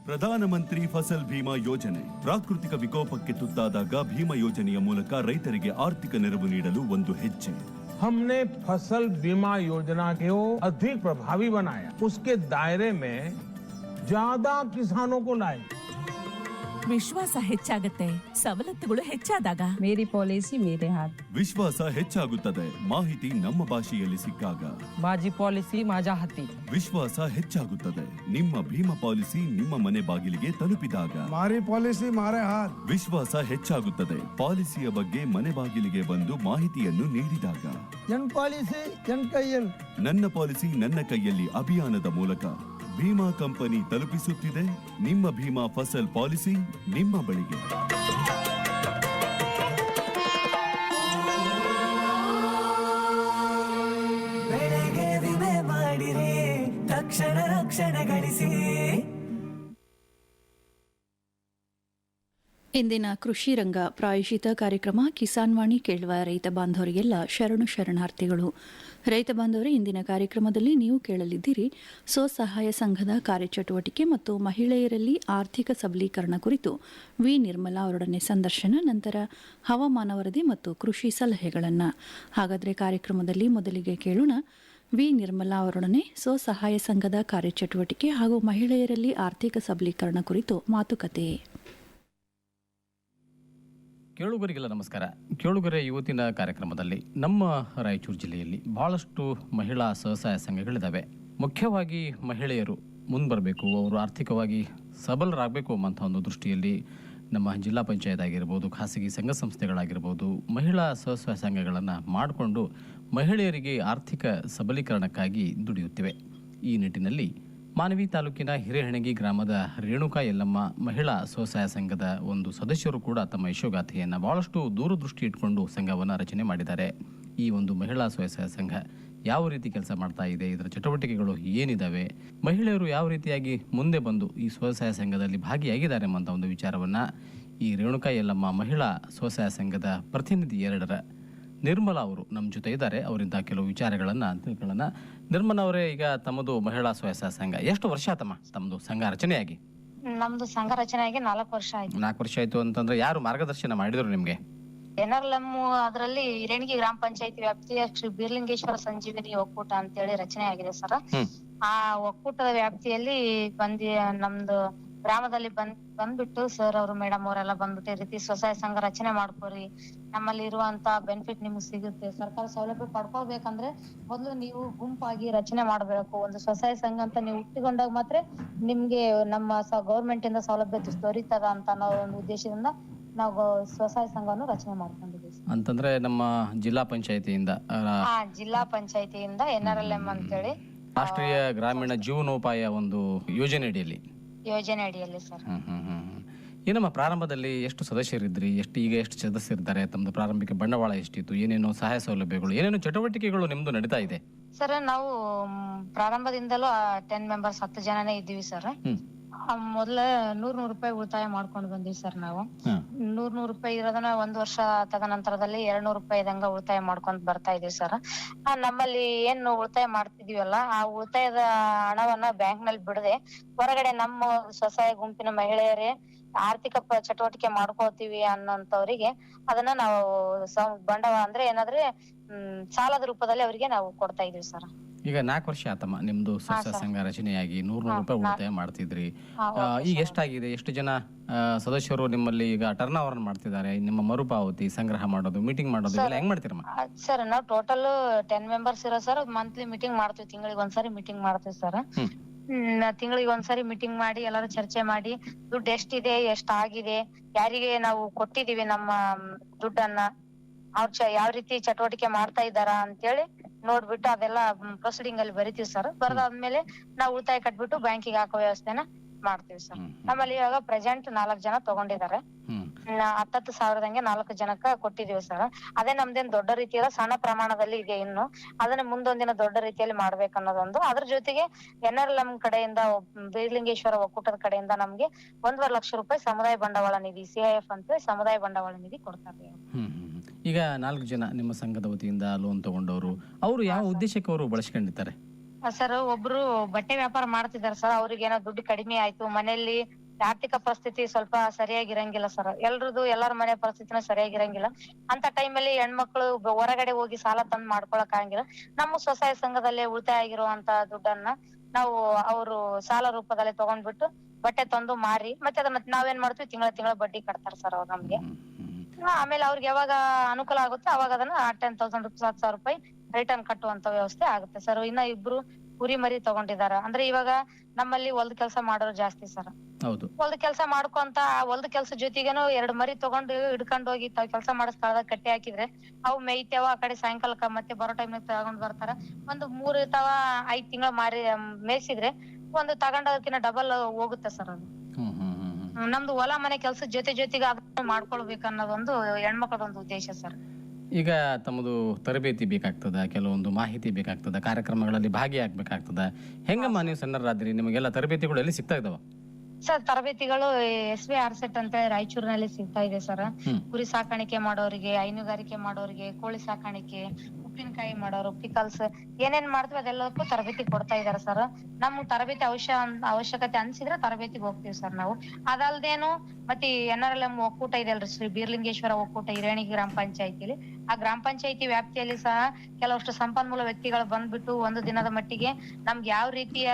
ಪ್ರಧಾನಮಂತ್ರಿ ಫಸಲ್ ಭೀಮಾ ಯೋಜನೆ ಪ್ರಾಕೃತಿಕ ವಿಕೋಪಕ್ಕೆ ತುತ್ತಾದಾಗ ಭೀಮಾ ಯೋಜನೆಯ ಮೂಲಕ ರೈತರಿಗೆ ಆರ್ಥಿಕ ನೆರವು ನೀಡಲು ಒಂದು ಹೆಜ್ಜೆ हमने फसल बीमा योजना को अधिक प्रभावी बनाया उसके दायरे में ज्यादा किसानों को लाए ವಿಶ್ವಾಸ ಹೆಚ್ಚಾಗತ್ತೆ ಸವಲತ್ತುಗಳು ಹೆಚ್ಚಾದಾಗ मेरी पॉलिसी मेरे हाथ ವಿಶ್ವಾಸ ಹೆಚ್ಚಾಗುತ್ತದೆ ಮಾಹಿತಿ ನಮ್ಮ ಭಾಷೆಯಲ್ಲಿ ಸಿಕ್ಕಾಗ माझी पॉलिसी माझ्या हाती ವಿಶ್ವಾಸ ಹೆಚ್ಚಾಗುತ್ತದೆ ನಿಮ್ಮ ಭೀಮಾ ಪಾಲಿಸಿ ನಿಮ್ಮ ಮನೆ ಬಾಗಿಲಿಗೆ ತಲುಪಿದಾಗ મારી પોલિસી મારે હાથ ವಿಶ್ವಾಸ ಹೆಚ್ಚಾಗುತ್ತದೆ ಪಾಲಿಸಿಯ ಬಗ್ಗೆ ಮನೆ ಬಾಗಿಲಿಗೆ ಬಂದು ಮಾಹಿತಿಯನ್ನು ನೀಡಿದಾಗ એન પોલિસી એન કૈયલ ನನ್ನ ಪಾಲಿಸಿ ನನ್ನ ಕೈಯಲ್ಲಿ ಅಭಿಯಾನದ ಮೂಲಕ ಭೀಮಾ ಕಂಪನಿ ತಲುಪಿಸುತ್ತಿದೆ. ನಿಮ್ಮ ಭೀಮಾ ಫಸಲ್ ಪಾಲಿಸಿ ನಿಮ್ಮ ಬಳಿಗೆ. ಬೆಳೆಗೆ ವಿಮೆ ಮಾಡಿರಿ ತಕ್ಷಣ ರಕ್ಷಣೆ ಗಳಿಸಿ. ಇಂದಿನ ಕೃಷಿ ರಂಗ ಪ್ರಾಯೋಜಿತ ಕಾರ್ಯಕ್ರಮ ಕಿಸಾನ್ವಾಣಿ ಕೇಳುವ ರೈತ ಬಾಂಧವರಿಗೆಲ್ಲ ಶರಣು ಶರಣಾರ್ಥಿಗಳು. ರೈತ ಬಾಂಧವರೇ, ಇಂದಿನ ಕಾರ್ಯಕ್ರಮದಲ್ಲಿ ನೀವು ಕೇಳಲಿದ್ದೀರಿ ಸ್ವಸಹಾಯ ಸಂಘದ ಕಾರ್ಯಚಟುವಟಿಕೆ ಮತ್ತು ಮಹಿಳೆಯರಲ್ಲಿ ಆರ್ಥಿಕ ಸಬಲೀಕರಣ ಕುರಿತು ವಿ. ನಿರ್ಮಲಾ ಅವರೊಡನೆ ಸಂದರ್ಶನ, ನಂತರ ಹವಾಮಾನ ವರದಿ ಮತ್ತು ಕೃಷಿ ಸಲಹೆಗಳನ್ನು. ಹಾಗಾದರೆ ಕಾರ್ಯಕ್ರಮದಲ್ಲಿ ಮೊದಲಿಗೆ ಕೇಳೋಣ. ವಿ. ನಿರ್ಮಲಾ ಅವರೊಡನೆ ಸ್ವಸಹಾಯ ಸಂಘದ ಕಾರ್ಯಚಟುವಟಿಕೆ ಹಾಗೂ ಮಹಿಳೆಯರಲ್ಲಿ ಆರ್ಥಿಕ ಸಬಲೀಕರಣ ಕುರಿತು ಮಾತುಕತೆ. ಕೇಳುಗರಿಗೆಲ್ಲ ನಮಸ್ಕಾರ. ಕೇಳುಗರೆ, ಇವತ್ತಿನ ಕಾರ್ಯಕ್ರಮದಲ್ಲಿ ನಮ್ಮ ರಾಯಚೂರು ಜಿಲ್ಲೆಯಲ್ಲಿ ಬಹಳಷ್ಟು ಮಹಿಳಾ ಸ್ವಸಹಾಯ ಸಂಘಗಳಿದ್ದಾವೆ. ಮುಖ್ಯವಾಗಿ ಮಹಿಳೆಯರು ಮುಂದೆ ಅವರು ಆರ್ಥಿಕವಾಗಿ ಸಬಲರಾಗಬೇಕು ಎಂಬಂಥ ಒಂದು ದೃಷ್ಟಿಯಲ್ಲಿ ನಮ್ಮ ಜಿಲ್ಲಾ ಪಂಚಾಯತ್ ಆಗಿರ್ಬೋದು, ಖಾಸಗಿ ಸಂಘ ಸಂಸ್ಥೆಗಳಾಗಿರ್ಬೋದು, ಮಹಿಳಾ ಸ್ವಸಹಾಯ ಸಂಘಗಳನ್ನು ಮಾಡಿಕೊಂಡು ಮಹಿಳೆಯರಿಗೆ ಆರ್ಥಿಕ ಸಬಲೀಕರಣಕ್ಕಾಗಿ ದುಡಿಯುತ್ತಿವೆ. ಈ ನಿಟ್ಟಿನಲ್ಲಿ ಮಾನವಿ ತಾಲೂಕಿನ ಹಿರೇಹಣಗಿ ಗ್ರಾಮದ ರೇಣುಕಾ ಯಲ್ಲಮ್ಮ ಮಹಿಳಾ ಸ್ವಸಹಾಯ ಸಂಘದ ಒಂದು ಸದಸ್ಯರು ಕೂಡ ತಮ್ಮ ಯಶೋಗಾಥೆಯನ್ನು ಬಹಳಷ್ಟು ದೂರದೃಷ್ಟಿ ಇಟ್ಕೊಂಡು ಸಂಘವನ್ನು ರಚನೆ ಮಾಡಿದ್ದಾರೆ. ಈ ಒಂದು ಮಹಿಳಾ ಸ್ವಸಹಾಯ ಸಂಘ ಯಾವ ರೀತಿ ಕೆಲಸ ಮಾಡ್ತಾ ಇದೆ, ಇದರ ಚಟುವಟಿಕೆಗಳು ಏನಿದ್ದಾವೆ ಮಹಿಳೆಯರು ಯಾವ ರೀತಿಯಾಗಿ ಮುಂದೆ ಬಂದು ಈ ಸ್ವಸಹಾಯ ಸಂಘದಲ್ಲಿ ಭಾಗಿಯಾಗಿದ್ದಾರೆ ಎಂಬಂಥ ಒಂದು ವಿಚಾರವನ್ನು ಈ ರೇಣುಕಾ ಯಲ್ಲಮ್ಮ ಮಹಿಳಾ ಸ್ವಸಹಾಯ ಸಂಘದ ಪ್ರತಿನಿಧಿ ಎರಡರ ನಿರ್ಮಲಾ ಅವರು ನಮ್ಮ ಜೊತೆ ಇದ್ದಾರೆ. ಅವರಿಂದ ಕೆಲವು ವಿಚಾರಗಳನ್ನು ತಿಳ್ಕೊಳ್ಳೋಣ. ನಿರ್ಮಲ ಅವರೇ ಈಗ ತಮ್ಮದು ಮಹಿಳಾ ಸ್ವಸಹಾಯ ಸಂಘ. ಎಷ್ಟು ವರ್ಷ ತಮ್ಮ ತಮ್ಮದು ಸಂಘ ರಚನೆಯಾಗಿ? ನಮ್ದು ಸಂಘ ರಚನೆಯಾಗಿ ನಾಲ್ಕು ವರ್ಷ ಆಯ್ತು. ನಾಲ್ಕು ವರ್ಷ ಆಯ್ತು ಅಂತಂದ್ರೆ ಯಾರು ಮಾರ್ಗದರ್ಶನ ಮಾಡಿದ್ರು ನಿಮ್ಗೆ? ಎನ್ಆರ್ಎಲ್ಎಂ ಅದರಲ್ಲಿ ಹಿರೇಣಿಗೆ ಗ್ರಾಮ ಪಂಚಾಯತಿ ವ್ಯಾಪ್ತಿಯ ಶ್ರೀ ಬೀರ್ಲಿಂಗೇಶ್ವರ ಸಂಜೀವಿನಿ ಒಕ್ಕೂಟ ಅಂತೇಳಿ ರಚನೆ ಆಗಿದೆ ಸರ್ ಆ ಒಕ್ಕೂಟದ ವ್ಯಾಪ್ತಿಯಲ್ಲಿ ಬಂದಿ ನಮ್ದು ಗ್ರಾಮದಲ್ಲಿ ಬಂದ್ ಬಂದ್ಬಿಟ್ಟು ಸರ್ ಅವರು ಮೇಡಮ್ ಅವರೆಲ್ಲ ಬಂದ್ಬಿಟ್ಟು ಈ ರೀತಿ ಸ್ವಸಹಾಯ ಸಂಘ ರಚನೆ ಮಾಡ್ಕೋರಿ. ನಮ್ಮಲ್ಲಿ ಇರುವಂತ ಬೆನಿಫಿಟ್ ನಿಮ್ಗೆ ಸಿಗುತ್ತೆ. ಸರ್ಕಾರ ಸೌಲಭ್ಯ ಪಡ್ಕೋಬೇಕಂದ್ರೆ ಮೊದಲು ನೀವು ಗುಂಪಾಗಿ ರಚನೆ ಮಾಡ್ಬೇಕು. ಒಂದು ಸ್ವಸಹಾಯ ಸಂಘ ಅಂತ ನೀವು ಹುಟ್ಟಿಕೊಂಡಾಗ ಮಾತ್ರ ನಿಮ್ಗೆ ನಮ್ಮ ಗೌರ್ಮೆಂಟ್ ಇಂದ ಸೌಲಭ್ಯ ದೊರೀತದ ಅಂತ ಅನ್ನೋ ಒಂದು ಉದ್ದೇಶದಿಂದ ನಾವು ಸ್ವಸಹಾಯ ಸಂಘವನ್ನು ರಚನೆ ಮಾಡ್ಕೊಂಡಿದ್ದೀವಿ. ಅಂತಂದ್ರೆ ನಮ್ಮ ಜಿಲ್ಲಾ ಪಂಚಾಯತಿಯಿಂದ ಆ ಜಿಲ್ಲಾ ಪಂಚಾಯತಿಯಿಂದ ಎನ್ ಆರ್ ಎಲ್ ಎಂ ಅಂತೇಳಿ. ರಾಷ್ಟ್ರೀಯ ಗ್ರಾಮೀಣ ಜೀವನೋಪಾಯ ಒಂದು ಯೋಜನೆ ಅಡಿಯಲ್ಲಿ. ಯೋಜನೆ ಅಡಿಯಲ್ಲಿ ಸರ್. ಹ್ಮ್ ಹ್ಮ್ ಹ್ಮ್ ಹ್ಮ್. ಈ ಪ್ರಾರಂಭದಲ್ಲಿ ಎಷ್ಟು ಸದಸ್ಯರಿದ್ರಿ? ಎಷ್ಟು ಈಗ ಎಷ್ಟು ಸದಸ್ಯರಿದ್ದಾರೆ? ತಮ್ಮದು ಪ್ರಾರಂಭಿಕ ಬಂಡವಾಳ ಎಷ್ಟಿತ್ತು? ಏನೇನು ಸಹಾಯ ಸೌಲಭ್ಯಗಳು? ಏನೇನು ಚಟುವಟಿಕೆಗಳು ನಿಮ್ದು ನಡೀತಾ ಇದೆ? ಸರ್ ನಾವು ಮ್, ಪ್ರಾರಂಭದಿಂದಲೂ ಟೆನ್ ಮೆಂಬರ್ಸ್ ಹತ್ತು ಜನನೇ ಇದ್ದೀವಿ ಸರ್. ಹ್ಮ್. ಮೊದಲ ನೂರ್ ನೂರ್ ರೂಪಾಯಿ ಉಳಿತಾಯ ಮಾಡ್ಕೊಂಡು ಬಂದಿವಿ ಸರ್ ನಾವು. ನೂರ್ ನೂರ್ ರೂಪಾಯಿ ಇರೋದನ್ನ ಒಂದ್ ವರ್ಷ ತದನಂತರದಲ್ಲಿ ಎರಡ್ ನೂರ್ ರೂಪಾಯಿ ದಂಗ ಉಳಿತಾಯ ಮಾಡ್ಕೊಂತ ಬರ್ತಾ ಇದೀವಿ ಸರ್. ನಮ್ಮಲ್ಲಿ ಏನ್ ಉಳಿತಾಯ ಮಾಡ್ತಿದೀವಲ್ಲ ಆ ಉಳಿತಾಯದ ಹಣವನ್ನ ಬ್ಯಾಂಕ್ನಲ್ಲಿ ಬಿಡದೆ ಹೊರಗಡೆ ನಮ್ಮ ಸ್ವಸಹಾಯ ಗುಂಪಿನ ಮಹಿಳೆಯರೇ ಆರ್ಥಿಕ ಚಟುವಟಿಕೆ ಮಾಡ್ಕೋತೀವಿ ಅನ್ನೋಂತವ್ರಿಗೆ ಅದನ್ನ ನಾವು ಬಂಡವಾಳ ಅಂದ್ರೆ ಏನಾದ್ರೆ ಹ್ಮ್ ಸಾಲದ ರೂಪದಲ್ಲಿ ಅವರಿಗೆ ನಾವು ಕೊಡ್ತಾ ಇದೀವಿ ಸರ್. ಈಗ ನಾಲ್ಕು ವರ್ಷ ಆತಮ್ಮ ನಿಮ್ದು ಸಸ್ಯ ಸಂಘ ರಚನೆಯಾಗಿ ನೂರ್ ನೂರು ರೂಪಾಯಿ ಉಳಿತಾಯ ಮಾಡ್ತಿದ್ರಿ. ಈಗ. ಎಷ್ಟಾಗಿದೆ? ಎಷ್ಟು ಜನ ಸದಸ್ಯರು ನಿಮ್ಮಲ್ಲಿ ಈಗ ಟರ್ನ್ ಓವರ್ ಮಾಡ್ತಿದ್ದಾರೆ? ನಿಮ್ಮ ಮರುಪಾವತಿ ಸಂಗ್ರಹ ಮಾಡೋದು ಮೀಟಿಂಗ್ ಮಾಡೋದು ಎಲ್ಲ ಹೆಂಗ್ ಮಾಡ್ತೀರಮ್ಮ? ಸರ್ ನಾವು ಟೋಟಲ್ ಟೆನ್ ಮೆಂಬರ್ಸ್ ಇರೋ ಸರ್ ಮಂತ್ಲಿ ಮೀಟಿಂಗ್ ಮಾಡ್ತೀವಿ ತಿಂಗಳಿಗೆ ಒಂದ್ಸರಿ ಮೀಟಿಂಗ್ ಮಾಡ್ತೀವಿ ಸರ್. ತಿಂಗಳಿಗೆ ಒಂದ್ಸರಿ ಮೀಟಿಂಗ್ ಮಾಡಿ ಎಲ್ಲರೂ ಚರ್ಚೆ ಮಾಡಿ ದುಡ್ಡು ಎಷ್ಟಿದೆ ಎಷ್ಟು ಆಗಿದೆ ಯಾರಿಗೆ ನಾವು ಕೊಟ್ಟಿದೀವಿ ನಮ್ಮ ದುಡ್ಡನ್ನ ಅವ್ರ ಯಾವ ರೀತಿ ಚಟುವಟಿಕೆ ಮಾಡ್ತಾ ಇದಾರ ಅಂತೇಳಿ ನೋಡ್ಬಿಟ್ಟು ಅದೆಲ್ಲ ಪ್ರೊಸೀಡಿಂಗ್ ಅಲ್ಲಿ ಬರಿತೀವಿ ಸರ್ ಬರದಾದ್ಮೇಲೆ ನಾವು ಉಳಿತಾಯ ಕಟ್ಬಿಟ್ಟು ಬ್ಯಾಂಕಿಗೆ ಹಾಕೋ ವ್ಯವಸ್ಥೆನ ಮಾಡ್ತೀವಿ ಸರ್ ನಮ್ಮಲ್ಲಿ ಇವಾಗ ಪ್ರೆಸೆಂಟ್ ನಾಲ್ಕು ಜನ ತಗೊಂಡಿದ್ದಾರೆ. ಹ್ಮ್. ಹತ್ತತ್ತು ಸಾವಿರದಂಗೆ ನಾಲ್ಕು ಜನಕ್ಕ ಕೊಟ್ಟಿದೀವಿ ಸರ್. ಅದೇ ನಮ್ದೇನ್ ದೊಡ್ಡ ರೀತಿಯಲ್ಲ ಸಣ್ಣ ಪ್ರಮಾಣದಲ್ಲಿ ಇದೆ ಇನ್ನು. ಅದನ್ನ ಮುಂದೊಂದಿನ ದೊಡ್ಡ ರೀತಿಯಲ್ಲಿ ಮಾಡ್ಬೇಕನ್ನೋದೊಂದು. ಅದ್ರ ಜೊತೆಗೆ ಎನ್ ಆರ್ ಎಲ್ ಎಂ ಕಡೆಯಿಂದ ಬೀರ್ಲಿಂಗೇಶ್ವರ ಒಕ್ಕೂಟದ ಕಡೆಯಿಂದ ನಮ್ಗೆ ಒಂದೂವರೆ ಲಕ್ಷ ರೂಪಾಯಿ ಸಮುದಾಯ ಬಂಡವಾಳ ನಿಧಿ ಸಿಐಎಫ್ ಅಂತ ಸಮುದಾಯ ಬಂಡವಾಳ ನಿಧಿ ಕೊಡ್ತಾರೆ. ಈಗ ನಾಲ್ಕು ಜನ ನಿಮ್ಮ ಸಂಘದ ವತಿಯಿಂದ ಲೋನ್ ತಗೊಂಡವರು ಅವರು ಯಾವ ಉದ್ದೇಶಕ್ಕೆ ಅವರು ಬಳಸ್ಕೊಂಡಿರ್ತಾರೆ ಸರ್ ಒಬ್ರು ಬಟ್ಟೆ ವ್ಯಾಪಾರ ಮಾಡ್ತಿದ್ದಾರೆ ಸರ್. ಅವ್ರಿಗೆ ಏನೋ ದುಡ್ಡು ಕಡಿಮೆ ಆಯ್ತು. ಮನೆಯಲ್ಲಿ ಆರ್ಥಿಕ ಪರಿಸ್ಥಿತಿ ಸ್ವಲ್ಪ ಸರಿಯಾಗಿರಂಗಿಲ್ಲ ಸರ್ ಎಲ್ರದು ಎಲ್ಲಾರ ಮನೆ ಪರಿಸ್ಥಿತಿನ ಸರಿಯಾಗಿರಂಗಿಲ್ಲ. ಅಂತ ಟೈಮಲ್ಲಿ ಹೆಣ್ಮಕ್ಳು ಹೊರಗಡೆ ಹೋಗಿ ಸಾಲ ತಂದ್ ಮಾಡ್ಕೊಳಕ್ ಆಗಂಗಿಲ್ಲ. ನಮ್ಮ ಸ್ವಸಹಾಯ ಸಂಘದಲ್ಲೇ ಉಳಿತಾಯ ಆಗಿರುವಂತ ದುಡ್ಡನ್ನ ನಾವು ಅವರು ಸಾಲ ರೂಪದಲ್ಲಿ ತಗೊಂಡ್ಬಿಟ್ಟು ಬಟ್ಟೆ ತಂದು ಮಾರಿ ಮತ್ತೆ ಅದನ್ನ ನಾವೇನ್ ಮಾಡ್ತೀವಿ? ತಿಂಗಳ ತಿಂಗಳ ಬಡ್ಡಿ ಕಟ್ತಾರ ಸರ್ ಅವ್ರು ನಮ್ಗೆ. ಆಮೇಲೆ ಅವ್ರಿಗೆ ಯಾವಾಗ ಅನುಕೂಲ ಆಗುತ್ತೆ ಅವಾಗ ಅದನ್ನ ಟೆನ್ ತೌಸಂಡ್ ರುಪೀಸ್ ಹತ್ತು ಸಾವಿರ ರೂಪಾಯಿ ರಿಟರ್ನ್ ಕಟ್ಟುವಂತ ವ್ಯವಸ್ಥೆ ಆಗುತ್ತೆ ಸರ್ ಇನ್ನ ಇಬ್ರು ಕುರಿ ಮರಿ ತಗೊಂಡಿದಾರ. ಅಂದ್ರೆ ಇವಾಗ ನಮ್ಮಲ್ಲಿ ಹೊಲದ ಕೆಲಸ ಮಾಡೋರು ಜಾಸ್ತಿ ಸರ್. ಹೌದು. ಹೊಲ್ದ ಕೆಲಸ ಮಾಡ್ಕೊಂತ ಆ ಹೊಲದ ಕೆಲಸ ಜೊತೆಗೇನು ಎರಡ್ ಮರಿ ತಗೊಂಡು ಹಿಡ್ಕೊಂಡ್ ಹೋಗಿ ತಾವ ಕೆಲಸ ಮಾಡೋ ಸ್ಥಳದಾಗ ಕಟ್ಟಿ ಹಾಕಿದ್ರೆ ಅವು ಮೇಯ್ತೇವ ಆ ಕಡೆ ಸಾಯಂಕಾಲಕ್ಕ ಮತ್ತೆ ಬರೋ ಟೈಮ್ ತಗೊಂಡ್ ಬರ್ತಾರ. ಒಂದು ಮೂರ್ ಇರ್ತಾವ ಐದ್ ತಿಂಗಳ ಮಾರಿ ಮೇಯ್ಸಿದ್ರೆ ಒಂದು ತಗೊಂಡೋದಕ್ಕಿಂತ ಡಬಲ್ ಹೋಗುತ್ತೆ ಸರ್ ಅದು. ಹ್ಮ್ ಹ್ಮ್ ಹ್ಮ್ ಹ್ಮ್. ಹ್ಮ್, ನಮ್ದು ಹೊಲ ಮನೆ ಕೆಲ್ಸದ ಜೊತೆ ಜೊತೆಗೆ ಅದನ್ನ ಮಾಡ್ಕೊಳ್ಬೇಕು ಅನ್ನೋದೊಂದು ಹೆಣ್ಮಕ್ಳದೊಂದು ಉದ್ದೇಶ ಸರ್. ಈಗ ತಮ್ಮದು ತರಬೇತಿ ಬೇಕಾಗ್ತದ ಕೆಲವೊಂದು ಮಾಹಿತಿ ಬೇಕಾಗ್ತದ ಕಾರ್ಯಕ್ರಮಗಳಲ್ಲಿ ಭಾಗಿಯಾಗಬೇಕಾಗ್ತದ. ಹೆಂಗಮ್ಮ ನೀವು ಸಣ್ಣರಾದ್ರಿ ನಿಮಗೆಲ್ಲ ತರಬೇತಿಗಳು ಎಲ್ಲಿ ಸಿಗ್ತಾ ಇದಾವ ಸರ್ ತರಬೇತಿಗಳು ಎಸ್ ವಿ ಆರ್ ಸೆಟ್ ಅಂತ ರಾಯಚೂರಿನಲ್ಲಿ ಸಿಗ್ತಾ ಇದೆ ಸರ್ ಕುರಿ ಸಾಕಾಣಿಕೆ ಮಾಡೋರಿಗೆ ಹೈನುಗಾರಿಕೆ ಮಾಡೋರಿಗೆ ಕೋಳಿ ಸಾಕಾಣಿಕೆ ಉಪ್ಪಿನಕಾಯಿ ಮಾಡೋರು ಪಿಕಲ್ಸ್ ಏನೇನ್ ಮಾಡ್ತೀವಿ ಅದೆಲ್ಲದಕ್ಕೂ ತರಬೇತಿ ಕೊಡ್ತಾ ಇದಾರೆ ಸರ್ ನಮ್ಗ್ ತರಬೇತಿ ಅವಶ್ಯ, ಅವಶ್ಯಕತೆ ಅನ್ಸಿದ್ರೆ ತರಬೇತಿಗೆ ಹೋಗ್ತೀವಿ ಸರ್ ನಾವು. ಅದಲ್ದೇನು ಮತ್ತೆ ಎನ್ ಆರ್ ಎಲ್ ಒಕ್ಕೂಟ ಇದೆ ಶ್ರೀ ಬೀರ್ಲಿಂಗೇಶ್ವರ ಒಕ್ಕೂಟ ಹಿರೇಣಿ ಗ್ರಾಮ ಪಂಚಾಯತಿಲಿ. ಆ ಗ್ರಾಮ ಪಂಚಾಯತಿ ವ್ಯಾಪ್ತಿಯಲ್ಲಿ ಸಹ ಕೆಲವಷ್ಟು ಸಂಪನ್ಮೂಲ ವ್ಯಕ್ತಿಗಳು ಬಂದ್ಬಿಟ್ಟು ಒಂದು ದಿನದ ಮಟ್ಟಿಗೆ ನಮ್ಗೆ ಯಾವ ರೀತಿಯ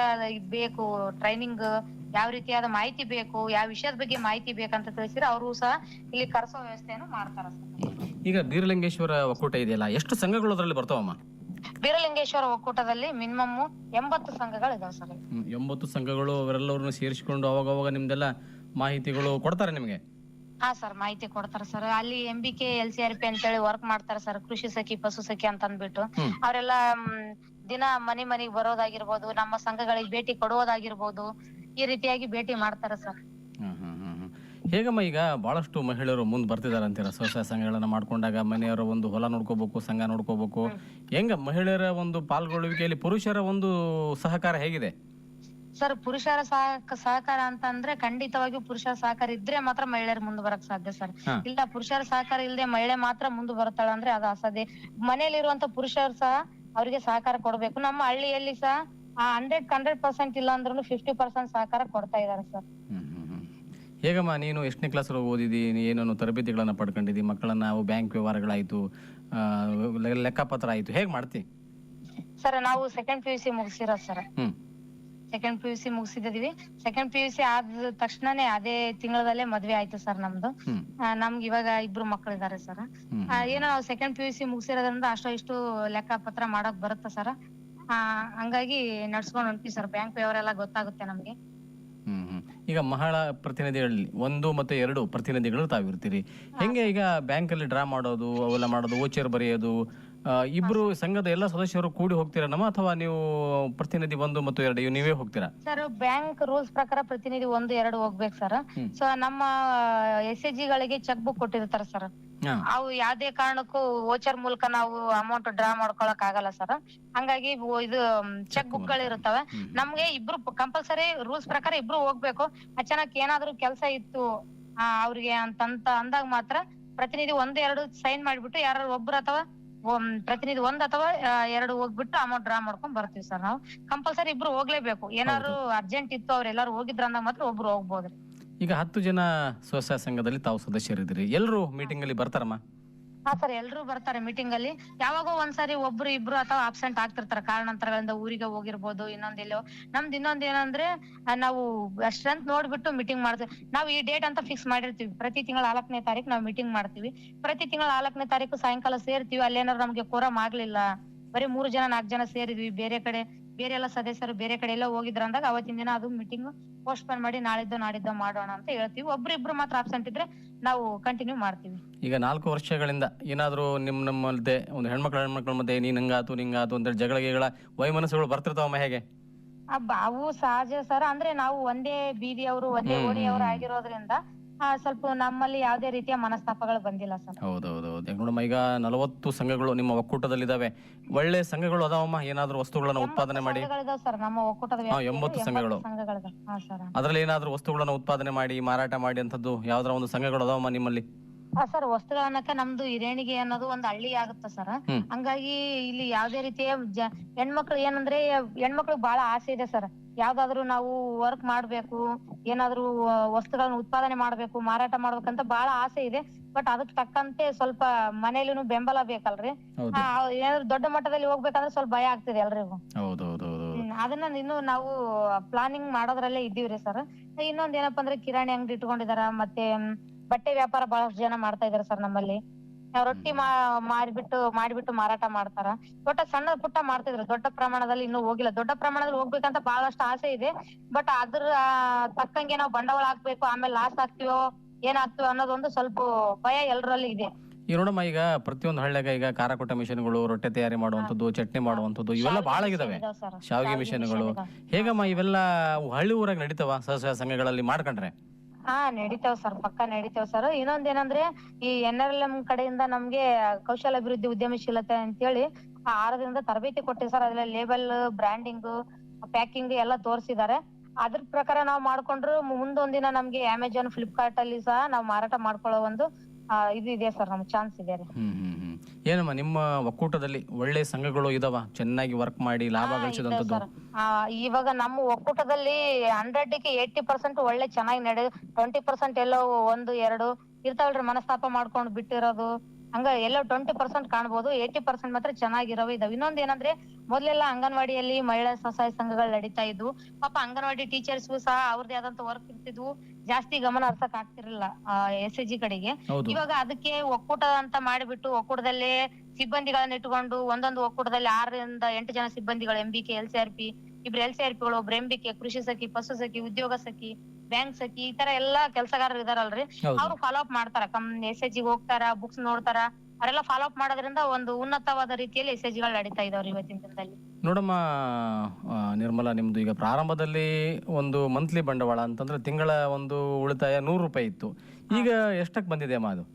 ಬೇಕು ಟ್ರೈನಿಂಗ್ ಯಾವ ರೀತಿಯಾದ ಮಾಹಿತಿ ಬೇಕು, ಯಾವ ವಿಷಯದ ಬಗ್ಗೆ ಮಾಹಿತಿ ಬೇಕಂತ ತಿಳಿಸಿದ್ರೆ ಅವರು ಸಹ ಇಲ್ಲಿ ಕರೆಸೋ ವ್ಯವಸ್ಥೆಯನ್ನು ಮಾಡ್ತಾರ ಸರ್ ಈಗ ಬೀರಲಿಂಗೇಶ್ವರ ಒಕ್ಕೂಟ ಇದೆಯಲ್ಲ ಎಷ್ಟು ಸಂಘಗಳು ಅದರಲ್ಲಿ ಬರ್ತಾವಮ್ಮ ಬೀರಲಿಂಗೇಶ್ವರ ಒಕ್ಕೂಟದಲ್ಲಿ ಮಿನಿಮಮ್ ಎಂಬತ್ತು ಸಂಘಗಳು ಇದಾವೆ ಸರ್. ಹ್ಮ್, ಎಂಬತ್ತು ಸಂಘಗಳು ಅವರೆಲ್ಲರನ್ನು ಸೇರಿಸಿಕೊಂಡು ಅವಾಗ ಅವಾಗ ನಿಮ್ದೆಲ್ಲ ಮಾಹಿತಿಗಳು ಕೊಡ್ತಾರೆ ನಿಮಗೆ? ಹಾ ಸರ್ ಮಾಹಿತಿ ಕೊಡ್ತಾರ ಸರ್. ಅಲ್ಲಿ M B K L C R P ಅಂತೇಳಿ ವರ್ಕ್ ಮಾಡ್ತಾರ ಸರ್ ಕೃಷಿ ಸಖಿ ಪಶು ಸಖಿ ಅಂತ ಅಂದ್ಬಿಟ್ಟು ಹ್ಮ್. ಅವರೆಲ್ಲ ದಿನ ಮನೆ ಮನೆಗೆ ಬರೋದಾಗಿರ್ಬೋದು ನಮ್ಮ ಸಂಘಗಳಿಗೆ ಭೇಟಿ ಕೊಡೋದಾಗಿರ್ಬೋದು ಈ ರೀತಿಯಾಗಿ ಭೇಟಿ ಮಾಡ್ತಾರ ಸರ್. ಹ್ಮ್, ಹ್ಮ್, ಹ್ಮ್, ಹ್ಮ್. ಹೇಗಮ್ಮ ಈಗ ಬಹಳಷ್ಟು ಮಹಿಳೆಯರು ಮುಂದೆ ಬರ್ತಿದ್ದಾರೆ ಅಂತೀರಾ? ಸ್ವಸಹಾಯ ಸಂಘಗಳನ್ನ ಮಾಡ್ಕೊಂಡಾಗ ಮನೆಯವರ ಒಂದು ಹೊಲ ನೋಡ್ಕೋಬೇಕು ಸಂಘ ನೋಡ್ಕೋಬೇಕು. ಹೆಂಗ ಮಹಿಳೆಯರ ಒಂದು ಪಾಲ್ಗೊಳ್ಳುವಿಕೆಯಲ್ಲಿ ಪುರುಷರ ಒಂದು ಸಹಕಾರ ಹೇಗಿದೆ? ಸರ್ ಪುರುಷರ ಸಹಕ ಸಹಕಾರ ಅಂತ ಅಂದ್ರೆ ಖಂಡಿತವಾಗಿಯೂ ಪುರುಷರ ಸಹಕಾರ ಇದ್ರೆ ಮಾತ್ರ ಮಹಿಳೆಯರು ಮುಂದೆ ಬರಕ್ ಸಾಧ್ಯ ಸರ್. ಇಲ್ಲ ಪುರುಷರ ಸಹಕಾರ ಇಲ್ಲದೆ ಮಹಿಳೆ ಮಾತ್ರ ಮುಂದೆ ಬರ್ತಾಳ ಅಂದ್ರೆ ಅದು ಅಸಾಧ್ಯ. ಮನೆಯಲ್ಲಿರುವಂತ ಪುರುಷರು ಸಹ ಅವರಿಗೆ ಸಹಕಾರ ಕೊಡ್ಬೇಕು. ನಮ್ಮ ಹಳ್ಳಿಯಲ್ಲಿ ಸಹ ಹಂಡ್ರೆಡ್ ಹಂಡ್ರೆಡ್ ಪರ್ಸೆಂಟ್ ಇಲ್ಲ ಅಂದ್ರೂ ಫಿಫ್ಟಿ ಪರ್ಸೆಂಟ್ ಸಹಕಾರ ಕೊಡ್ತಾ ಇದಾರೆ ಸರ್. ಹೇಗಮ್ಮ ನೀನು ಎಷ್ಟನೇ ಕ್ಲಾಸ್ ಓದಿದಿ? ಏನೇನು ತರಬೇತಿಗಳನ್ನು ಪಡ್ಕೊಂಡಿದ್ದಿ ಮಕ್ಕಳನ್ನ ನಾವು ಬ್ಯಾಂಕ್ ವ್ಯವಹಾರಗಳಾಯ್ತು ಲೆಕ್ಕಪತ್ರ ಆಯ್ತು. ಹೇಗೆ ಮಾಡ್ತಿ? ಸರ್ ನಾವು second P U C ಮುಗಿಸಿರೋ sir. Second P U C ಮುಗಿಸಿದೀವಿ second P U C ಆದ ತಕ್ಷಣನೇ ಅದೇ ತಿಂಗಳದಲ್ಲೇ ಮದ್ವೆ ಆಯ್ತು ಸರ್ ನಮ್ದು. ಹ್ಮ್. ಆ, ನಮ್ಗೆ ಇವಾಗ ಇಬ್ರು ಮಕ್ಕಳಿದ್ದಾರೆ ಸರ್. ಆ, ಏನೋ ನಾವು ಸೆಕೆಂಡ್ ಪಿ ಯು ಸಿ ಮುಗಿಸಿರೋದ್ರಿಂದ ಅಷ್ಟೋ ಇಷ್ಟು ಲೆಕ್ಕಪತ್ರ ಮಾಡಕ್ ಬರುತ್ತೆ ಸರ್? ಹಂಗಾಗಿ ನಡ್ಸ್ಕೊಂಡ್ ಹೊಂಟ್ವಿ ಸರ್. ಬ್ಯಾಂಕ್ ವ್ಯವಹಾರ ಎಲ್ಲ ಗೊತ್ತಾಗುತ್ತೆ ನಮ್ಗೆ. ಹ್ಮ್. ಈಗ ಮಹಳ ಪ್ರತಿನಿಧಿಗಳಲ್ಲಿ ಒಂದು ಮತ್ತೆ ಎರಡು ಪ್ರತಿನಿಧಿಗಳು ತಾವಿರ್ತೀರಿ ಹೆಂಗೆ ಈಗ ಬ್ಯಾಂಕಲ್ಲಿ ಡ್ರಾ ಮಾಡೋದು ಅವೆಲ್ಲ ಮಾಡೋದು ಓಚರ್ ಬರೆಯೋದು ಇಬ್ರು ಸಂಘದ ಎಲ್ಲ ಸದಸ್ಯರು ಕೂಡಿ ಹೋಗ್ತೀರಾ ನಮ್ಮ ಅಥವಾ ನೀವು ಪ್ರತಿನಿಧಿ ಒಂದು ಮತ್ತು ಎರಡು ಇವು ನೀವೇ ಹೋಗ್ತೀರಾ? ಸರ್ ಬ್ಯಾಂಕ್ ರೂಲ್ಸ್ ಪ್ರಕಾರ ಪ್ರತಿನಿಧಿ ಒಂದು ಎರಡು ಹೋಗ್ಬೇಕು ಸರ್. ಸೊ ನಮ್ಮ ಎಸ್ ಎ ಗಳಿಗೆ ಚೆಕ್ ಬುಕ್ ಕೊಟ್ಟಿರ್ತಾರ ಸರ್. ಅವು ಯಾವ್ದೇ ಕಾರಣಕ್ಕೂ ವೋಚರ್ ಮೂಲಕ ನಾವು ಅಮೌಂಟ್ ಡ್ರಾ ಮಾಡ್ಕೊಳಕ್ ಆಗಲ್ಲ ಸರ್. ಹಂಗಾಗಿ ಇದು ಚೆಕ್ ಬುಕ್ಗಳು ಇರುತ್ತವೆ. ನಮ್ಗೆ ಇಬ್ರು ಕಂಪಲ್ಸರಿ ರೂಲ್ಸ್ ಪ್ರಕಾರ ಇಬ್ರು ಹೋಗ್ಬೇಕು. ಅಚಾನಕ್ ಏನಾದ್ರು ಕೆಲಸ ಇತ್ತು ಅವ್ರಿಗೆ ಅಂತಂತ ಅಂದಾಗ ಮಾತ್ರ ಪ್ರತಿನಿಧಿ ಒಂದೆರಡು ಎರಡು ಸೈನ್ ಮಾಡ್ಬಿಟ್ಟು ಯಾರು ಒಬ್ರು ಅಥವಾ ಪ್ರತಿನಿಧಿ ಒಂದ್ ಅಥವಾ ಎರಡು ಹೋಗ್ಬಿಟ್ಟು ಅಮೌಂಟ್ ಡ್ರಾ ಮಾಡ್ಕೊಂಡ್ ಬರ್ತೀವಿ ಸರ್ ನಾವು. ಕಂಪಲ್ಸರಿ ಇಬ್ರು ಹೋಗ್ಲೇಬೇಕು. ಏನಾದ್ರು ಅರ್ಜೆಂಟ್ ಇತ್ತು ಅವ್ರೆಲ್ಲಾರು ಹೋಗಿದ್ರ ಅಂದಾಗ ಮಾತ್ರ ಒಬ್ರು ಹೋಗ್ಬೋದ್ರಿ. ಈಗ ಹತ್ತು ಜನ ಸ್ವಸಹಾಯ ಸಂಘದಲ್ಲಿ ತಾವು ಸದಸ್ಯರಿದ್ದೀರಿ. ಎಲ್ಲರೂ ಮೀಟಿಂಗ್ ಅಲ್ಲಿ ಬರ್ತಾರಮ್ಮ? ಹಾ ಸರ್, ಎಲ್ರು ಬರ್ತಾರೆ ಮೀಟಿಂಗ್ ಅಲ್ಲಿ. ಯಾವಾಗೋ ಒಂದ್ಸರಿ ಒಬ್ರು ಇಬ್ರು ಅಥವಾ ಆಬ್ಸೆಂಟ್ ಆಗ್ತಿರ್ತಾರೆ. ಕಾರಣಾಂತರಗಳಿಂದ ಊರಿಗೆ ಹೋಗಿರ್ಬೋದು, ಇನ್ನೊಂದ್ ಎಲ್ಲೋ. ನಮ್ದು ಇನ್ನೊಂದ್ ಏನಂದ್ರೆ ನಾವು ಸ್ಟ್ರೆಂತ್ ನೋಡ್ಬಿಟ್ಟು ಮೀಟಿಂಗ್ ಮಾಡ್ತೀವಿ ನಾವು ಈ ಡೇಟ್ ಅಂತ ಫಿಕ್ಸ್ ಮಾಡಿರ್ತೀವಿ. ಪ್ರತಿ ತಿಂಗಳ ನಾಲ್ಕನೇ ತಾರೀಕು ನಾವು ಮೀಟಿಂಗ್ ಮಾಡ್ತೀವಿ. ಪ್ರತಿ ತಿಂಗಳ ನಾಲ್ಕನೇ ತಾರೀಕು ಸಾಯಂಕಾಲ ಸೇರ್ತೀವಿ. ಅಲ್ಲೇನಾದ್ರು ನಮ್ಗೆ ಕೋರಮ್ ಆಗ್ಲಿಲ್ಲ. ಬರೀ ಮೂರು ಜನ, ನಾಲ್ಕು ಜನ ಸೇರಿದ್ವಿ. ಬೇರೆ ಕಡೆ ಬೇರೆ ಎಲ್ಲ ಸದಸ್ಯರು ಬೇರೆ ಕಡೆ ಎಲ್ಲ ಹೋಗಿದ್ರ ಅಂದಾಗ ಅವತ್ತಿನ ದಿನ ಅದು ಮೀಟಿಂಗ್ ಪೋಸ್ಟ್ಪೋನ್ ಮಾಡಿ ನಾಳಿದ್ದು ನಾಡಿದ್ದು ಮಾಡೋಣ ಅಂತ ಹೇಳ್ತೀವಿ. ಒಬ್ರಿಬ್ರು ಮಾತ್ರ ಆಬ್ಸೆಂಟ್ ಇದ್ರೆ ನಾವು ಕಂಟಿನ್ಯೂ ಮಾಡ್ತೀವಿ. ಈಗ ನಾಲ್ಕು ವರ್ಷಗಳಿಂದ ಏನಾದರೂ ನಿಮ್ಮ ಮಧ್ಯೆ ಒಂದು ಹೆಣ್ಮಕ್ಳ ಹೆಣ್ಮಕ್ಳ ಮಧ್ಯೆ ನೀನ್ ಹಂಗಾತು ನಿಂಗಾತು ಅಂತೇಳಿ ಜಗಳ ಗಿಗಳ ವೈಮನಸ್ಸುಗಳು ಬರ್ತಿರ್ತಾವಮ್ಮ ಹೇಗೆ? ಅಬ್ಬ ಅವು ಸಹಜ ಸರ್. ಅಂದ್ರೆ ನಾವು ಒಂದೇ ಬೀದಿಯವರು ಒಂದೇ ಓಣಿಯವರು. ಆಗಿರೋದ್ರಿಂದ ಆ, ಸ್ವಲ್ಪ ನಮ್ಮಲ್ಲಿ ಯಾವುದೇ ರೀತಿಯ ಮನಸ್ತಾಪಗಳು ಬಂದಿಲ್ಲ ಸರ್. ಹೌದೌದು ಹೌದು ನೋಡಮ್ಮ ಈಗ ನಲವತ್ತು ಸಂಘಗಳು ನಿಮ್ಮ ಒಕ್ಕೂಟದಲ್ಲಿದ್ದಾವೆ. ಒಳ್ಳೆ ಸಂಘಗಳು ಅದಾವಮ್ಮ? ಏನಾದರೂ ವಸ್ತುಗಳನ್ನ ಉತ್ಪಾದನೆ ಮಾಡಿ? ಸಂಘಗಳಿದಾವ್ ಸರ್ ನಮ್ಮ ಒಕ್ಕೂಟದ ಹಾ, ವ್ಯಾಪ್ತಿಯಲ್ಲಿ ಎಂಬತ್ತು ಸಂಘಗಳು. ಅದ್ರಲ್ಲಿ ಹಾ ಸರ್. ಅದರಲ್ಲಿ ಏನಾದರೂ ವಸ್ತುಗಳನ್ನ ಉತ್ಪಾದನೆ ಮಾಡಿ ಮಾರಾಟ ಮಾಡಿ ಅಂತದ್ದು ಯಾವ್ದಾರ ಒಂದು ಸಂಘಗಳು ಅದಾವಮ್ಮ ನಿಮ್ಮಲ್ಲಿ? ಸರ್ ವಸ್ತುಗಳ ಅನ್ನಕ ನಮ್ದು ಹಿರೇಣಿಗೆ ಅನ್ನೋದು ಒಂದ್ ಹಳ್ಳಿ ಆಗುತ್ತೆ ಸರ್. ಹ್ಮ್. ಹಂಗಾಗಿ ಇಲ್ಲಿ ಯಾವ್ದೇ ರೀತಿಯ ಜ- ಹೆಣ್ಮಕ್ಳು ಏನಂದ್ರೆ ಹೆಣ್ಮಕ್ಳು ಬಹಳ ಆಸೆ ಇದೆ ಸರ್. ಯಾವ್ದಾದ್ರು ನಾವು ವರ್ಕ್ ಮಾಡ್ಬೇಕು ಏನಾದ್ರು ಆ, ವಸ್ತುಗಳನ್ನ ಉತ್ಪಾದನೆ ಮಾಡ್ಬೇಕು ಮಾರಾಟ ಮಾಡ್ಬೇಕಂತ ಬಹಳ ಆಸೆ ಇದೆ. ಬಟ್ ಅದಕ್ ತಕ್ಕಂತೆ ಸ್ವಲ್ಪ ಮನೇಲಿನೂ ಬೆಂಬಲ ಬೇಕಲ್ರಿ. ಹೌದು. ಆ, ಏನಾದ್ರು ದೊಡ್ಡ ಮಟ್ಟದಲ್ಲಿ ಹೋಗ್ಬೇಕಂದ್ರೆ ಸ್ವಲ್ಪ ಭಯ ಆಗ್ತಿದೆ ಎಲ್ರಿಗೂ. ಹೌದು ಹೌದು ಹೌದು ಹೌದು. ಹ್ಮ್, ಅದನ್ನ ಇನ್ನು ನಾವು ಪ್ಲಾನಿಂಗ್ ಮಾಡೋದ್ರಲ್ಲೇ ಇದ್ದೀವ್ರಿ ಸರ್. ಇನ್ನೊಂದ್ ಏನಪ್ಪಾ ಅಂದ್ರೆ ಕಿರಾಣಿ ಅಂಗಡಿ ಇಟ್ಕೊಂಡಿದಾರ ಮತ್ತೆ ಮ್, ಬಟ್ಟೆ ವ್ಯಾಪಾರ ಬಹಳಷ್ಟು ಜನ ಮಾಡ್ತಾ ಇದಾರೆ ಸರ್ ನಮ್ಮಲ್ಲಿ. ನಾವ್ ರೊಟ್ಟಿ ಮಾ ಮಾರಿಬಿಟ್ಟು ಮಾಡಿಬಿಟ್ಟು ಮಾರಾಟ ಮಾಡ್ತಾರ. ಒಟ್ಟ ಸಣ್ಣ ಪುಟ್ಟ ಮಾಡ್ತಿದ್ರು. ದೊಡ್ಡ ಪ್ರಮಾಣದಲ್ಲಿ ಇನ್ನೂ ಹೋಗಿಲ್ಲ. ದೊಡ್ಡ ಪ್ರಮಾಣದಲ್ಲಿ ಹೋಗ್ಬೇಕಂತ ಬಹಳಷ್ಟು ಆಸೆ ಇದೆ. ಬಟ್ ಅದ್ರ ತಕ್ಕಂಗೆ ನಾವು ಬಂಡವಾಳ ಹಾಕ್ಬೇಕು ಆಮೇಲೆ ಲಾಸ್ ಆಗ್ತೀವೋ ಏನಾಗ್ತೀವೋ ಅನ್ನೋದೊಂದು ಸ್ವಲ್ಪ ಭಯ ಎಲ್ಲರಲ್ಲಿ ಇದೆ. ಈಗ ನೋಡಮ್ಮ ಈಗ ಪ್ರತಿಯೊಂದು ಹಳ್ಳಿಯಾಗ ಈಗ ಖಾರ ಕೊಟ್ಟ ಮಿಷನ್ಗಳು ರೊಟ್ಟೆ ತಯಾರಿ ಮಾಡುವಂತದ್ದು ಚಟ್ನಿ ಮಾಡುವಂತದ್ದು ಇವೆಲ್ಲ ಬಹಳ ಆಗಿದಾವೆ ಇದಾವ್. ಶಾವಿಗೆ ಮಿಷನ್ಗಳು. ಹೇಗಮ್ಮ ಇವೆಲ್ಲ ಹಳ್ಳಿ ಊರಾಗ ನಡೀತಾವ ಸ್ವಸಹಾಯ ಸಂಘಗಳಲ್ಲಿ ಮಾಡ್ಕೊಂಡ್ರೆ? ಹಾ ನಡೀತಾವ್ ಸರ್ ಪಕ್ಕಾ ನಡೀತಾವ್ ಸರ್ ಇನ್ನೊಂದ್ ಏನಂದ್ರೆ, ಈ ಎನ್ ಆರ್ ಕಡೆಯಿಂದ ನಮ್ಗೆ ಕೌಶಲ್ಯಾಭಿವೃದ್ಧಿ, ಉದ್ಯಮಶೀಲತೆ ಅಂತೇಳಿ ಹೇಳಿ ಆರರಿಂದ ತರಬೇತಿ ಕೊಟ್ಟಿವಿ ಸರ್ ಅದ್ರಲ್ಲಿ ಲೇಬಲ್ ಬ್ರ್ಯಾಂಡಿಂಗ್ ಪ್ಯಾಕಿಂಗ್ ಎಲ್ಲ ತೋರಿಸಿದ್ದಾರೆ ಅದ್ರ ಪ್ರಕಾರ ನಾವ್ ಮಾಡ್ಕೊಂಡ್ರು ಮುಂದೊಂದಿನ ನಮ್ಗೆ ಅಮೆಜಾನ್ ಫ್ಲಿಪ್ಕಾರ್ಟ್ ಅಲ್ಲಿ ಸಹ ನಾವ್ ಮಾರಾಟ ಮಾಡ್ಕೊಳ್ಳೋ ಒಂದು ಆ, ಇದು ಇದೆ ಸರ್ ನಮ್ಗೆ ಚಾನ್ಸ್ ಇದೆ ರೀ. ಹ್ಮ್ ಹ್ಮ್ ಹ್ಮ್. ಏನಮ್ಮ ನಿಮ್ಮ ಒಕ್ಕೂಟದಲ್ಲಿ ಒಳ್ಳೆ ಸಂಘಗಳು ಇದಾವ? ಚೆನ್ನಾಗಿ ವರ್ಕ್ ಮಾಡಿ ಲಾಭ ಗಳಿಸಿದಂಥದ್ದು ಆ, ಇವಾಗ ನಮ್ಮ ಒಕ್ಕೂಟದಲ್ಲಿ ಹಂಡ್ರೆಡ್ಗೆ ಏಯ್ಟಿ ಪರ್ಸೆಂಟ್ ಒಳ್ಳೆ ಚೆನ್ನಾಗಿ ನಡೆ ಟ್ವೆಂಟಿ ಪರ್ಸೆಂಟ್ ಎಲ್ಲೋ ಒಂದು ಎರಡು ಇರ್ತಾವಲ್ರಿ ಮನಸ್ತಾಪ ಮಾಡ್ಕೊಂಡು ಬಿಟ್ಟಿರೋದು. ಹಂಗ ಎಲ್ಲ ಟ್ವೆಂಟಿ ಪರ್ಸೆಂಟ್ ಕಾಣ್ಬೋದು ಏಯ್ಟಿ ಪರ್ಸೆಂಟ್ ಮಾತ್ರ ಚೆನ್ನಾಗಿರೋವು ಇದಾವೆ. ಇನ್ನೊಂದ್ ಏನಂದ್ರೆ ಮೊದ್ಲೆಲ್ಲ ಅಂಗನವಾಡಿಯಲ್ಲಿ ಮಹಿಳಾ ಸ್ವಸಹಾಯ ಸಂಘಗಳು ನಡೀತಾ ಇದ್ವು. ಪಾಪ ಅಂಗನವಾಡಿ ಟೀಚರ್ಸ್ ಸಹ ಅವ್ರದೇ ಆದಂತ ವರ್ಕ್ ಇರ್ತಿದ್ವು. ಜಾಸ್ತಿ ಗಮನ ಹರ್ಸಕ್ ಆಗ್ತಿರ್ಲಿಲ್ಲ ಎಸ್ ಜಿ ಕಡೆಗೆ. ಇವಾಗ ಅದಕ್ಕೆ ಒಕ್ಕೂಟ ಅಂತ ಮಾಡಿಬಿಟ್ಟು ಒಕ್ಕೂಟದಲ್ಲೇ ಸಿಬ್ಬಂದಿಗಳನ್ನ ಇಟ್ಕೊಂಡು ಒಂದೊಂದು ಒಕ್ಕೂಟದಲ್ಲಿ ಆರರಿಂದ ಎಂಟು ಜನ ಸಿಬ್ಬಂದಿಗಳು M B K L C R P ಇಬ್ರು ಎಲ್ ಸಿ ಆರ್ ಪಿಗಳು ಒಬ್ರು ಎಂಬಿಕೆ ಕೃಷಿ ಸಖಿ ಪಶು ಸಖಿ ಉದ್ಯೋಗ ಸಖಿ ಬ್ಯಾಂಕ್ ಸಖಿ ಈ ತರ ಎಲ್ಲಾ ಕೆಲಸಗಾರರು ಇದಾರಲ್ರಿ. ಹೌದು. ಅವ್ರು ಫಾಲೋ ಅಪ್ ಮಾಡ್ತಾರ. ಕಮ್ ಎಸ್ ಎಚ್ ಹೋಗ್ತಾರ ಬುಕ್ಸ್ ನೋಡ್ತಾರ. ಅವರೆಲ್ಲ ಫಾಲೋ ಅಪ್ ಮಾಡೋದ್ರಿಂದ ಒಂದು ಉನ್ನತವಾದ ರೀತಿಯಲ್ಲಿ ಎಸ್ ಎಚ್ ಜಿಗಳು ನಡೀತಾ ಇದಾವ್ರಿ ಇವತ್ತಿನ ದಿನದಲ್ಲಿ. ನೋಡಮ್ಮ ಆ, ನಿರ್ಮಲಾ ನಿಮ್ದು ಈಗ ಪ್ರಾರಂಭದಲ್ಲಿ ಒಂದು ಮಂತ್ಲಿ ಬಂಡವಾಳ ಅಂತಂದ್ರೆ ತಿಂಗಳ ಒಂದು ಉಳಿತಾಯ ನೂರು ರೂಪಾಯಿ ಇತ್ತು. ಈಗ ಎಷ್ಟಕ್ಕೆ ಬಂದಿದೆ ಅಮ್ಮ ಅದು?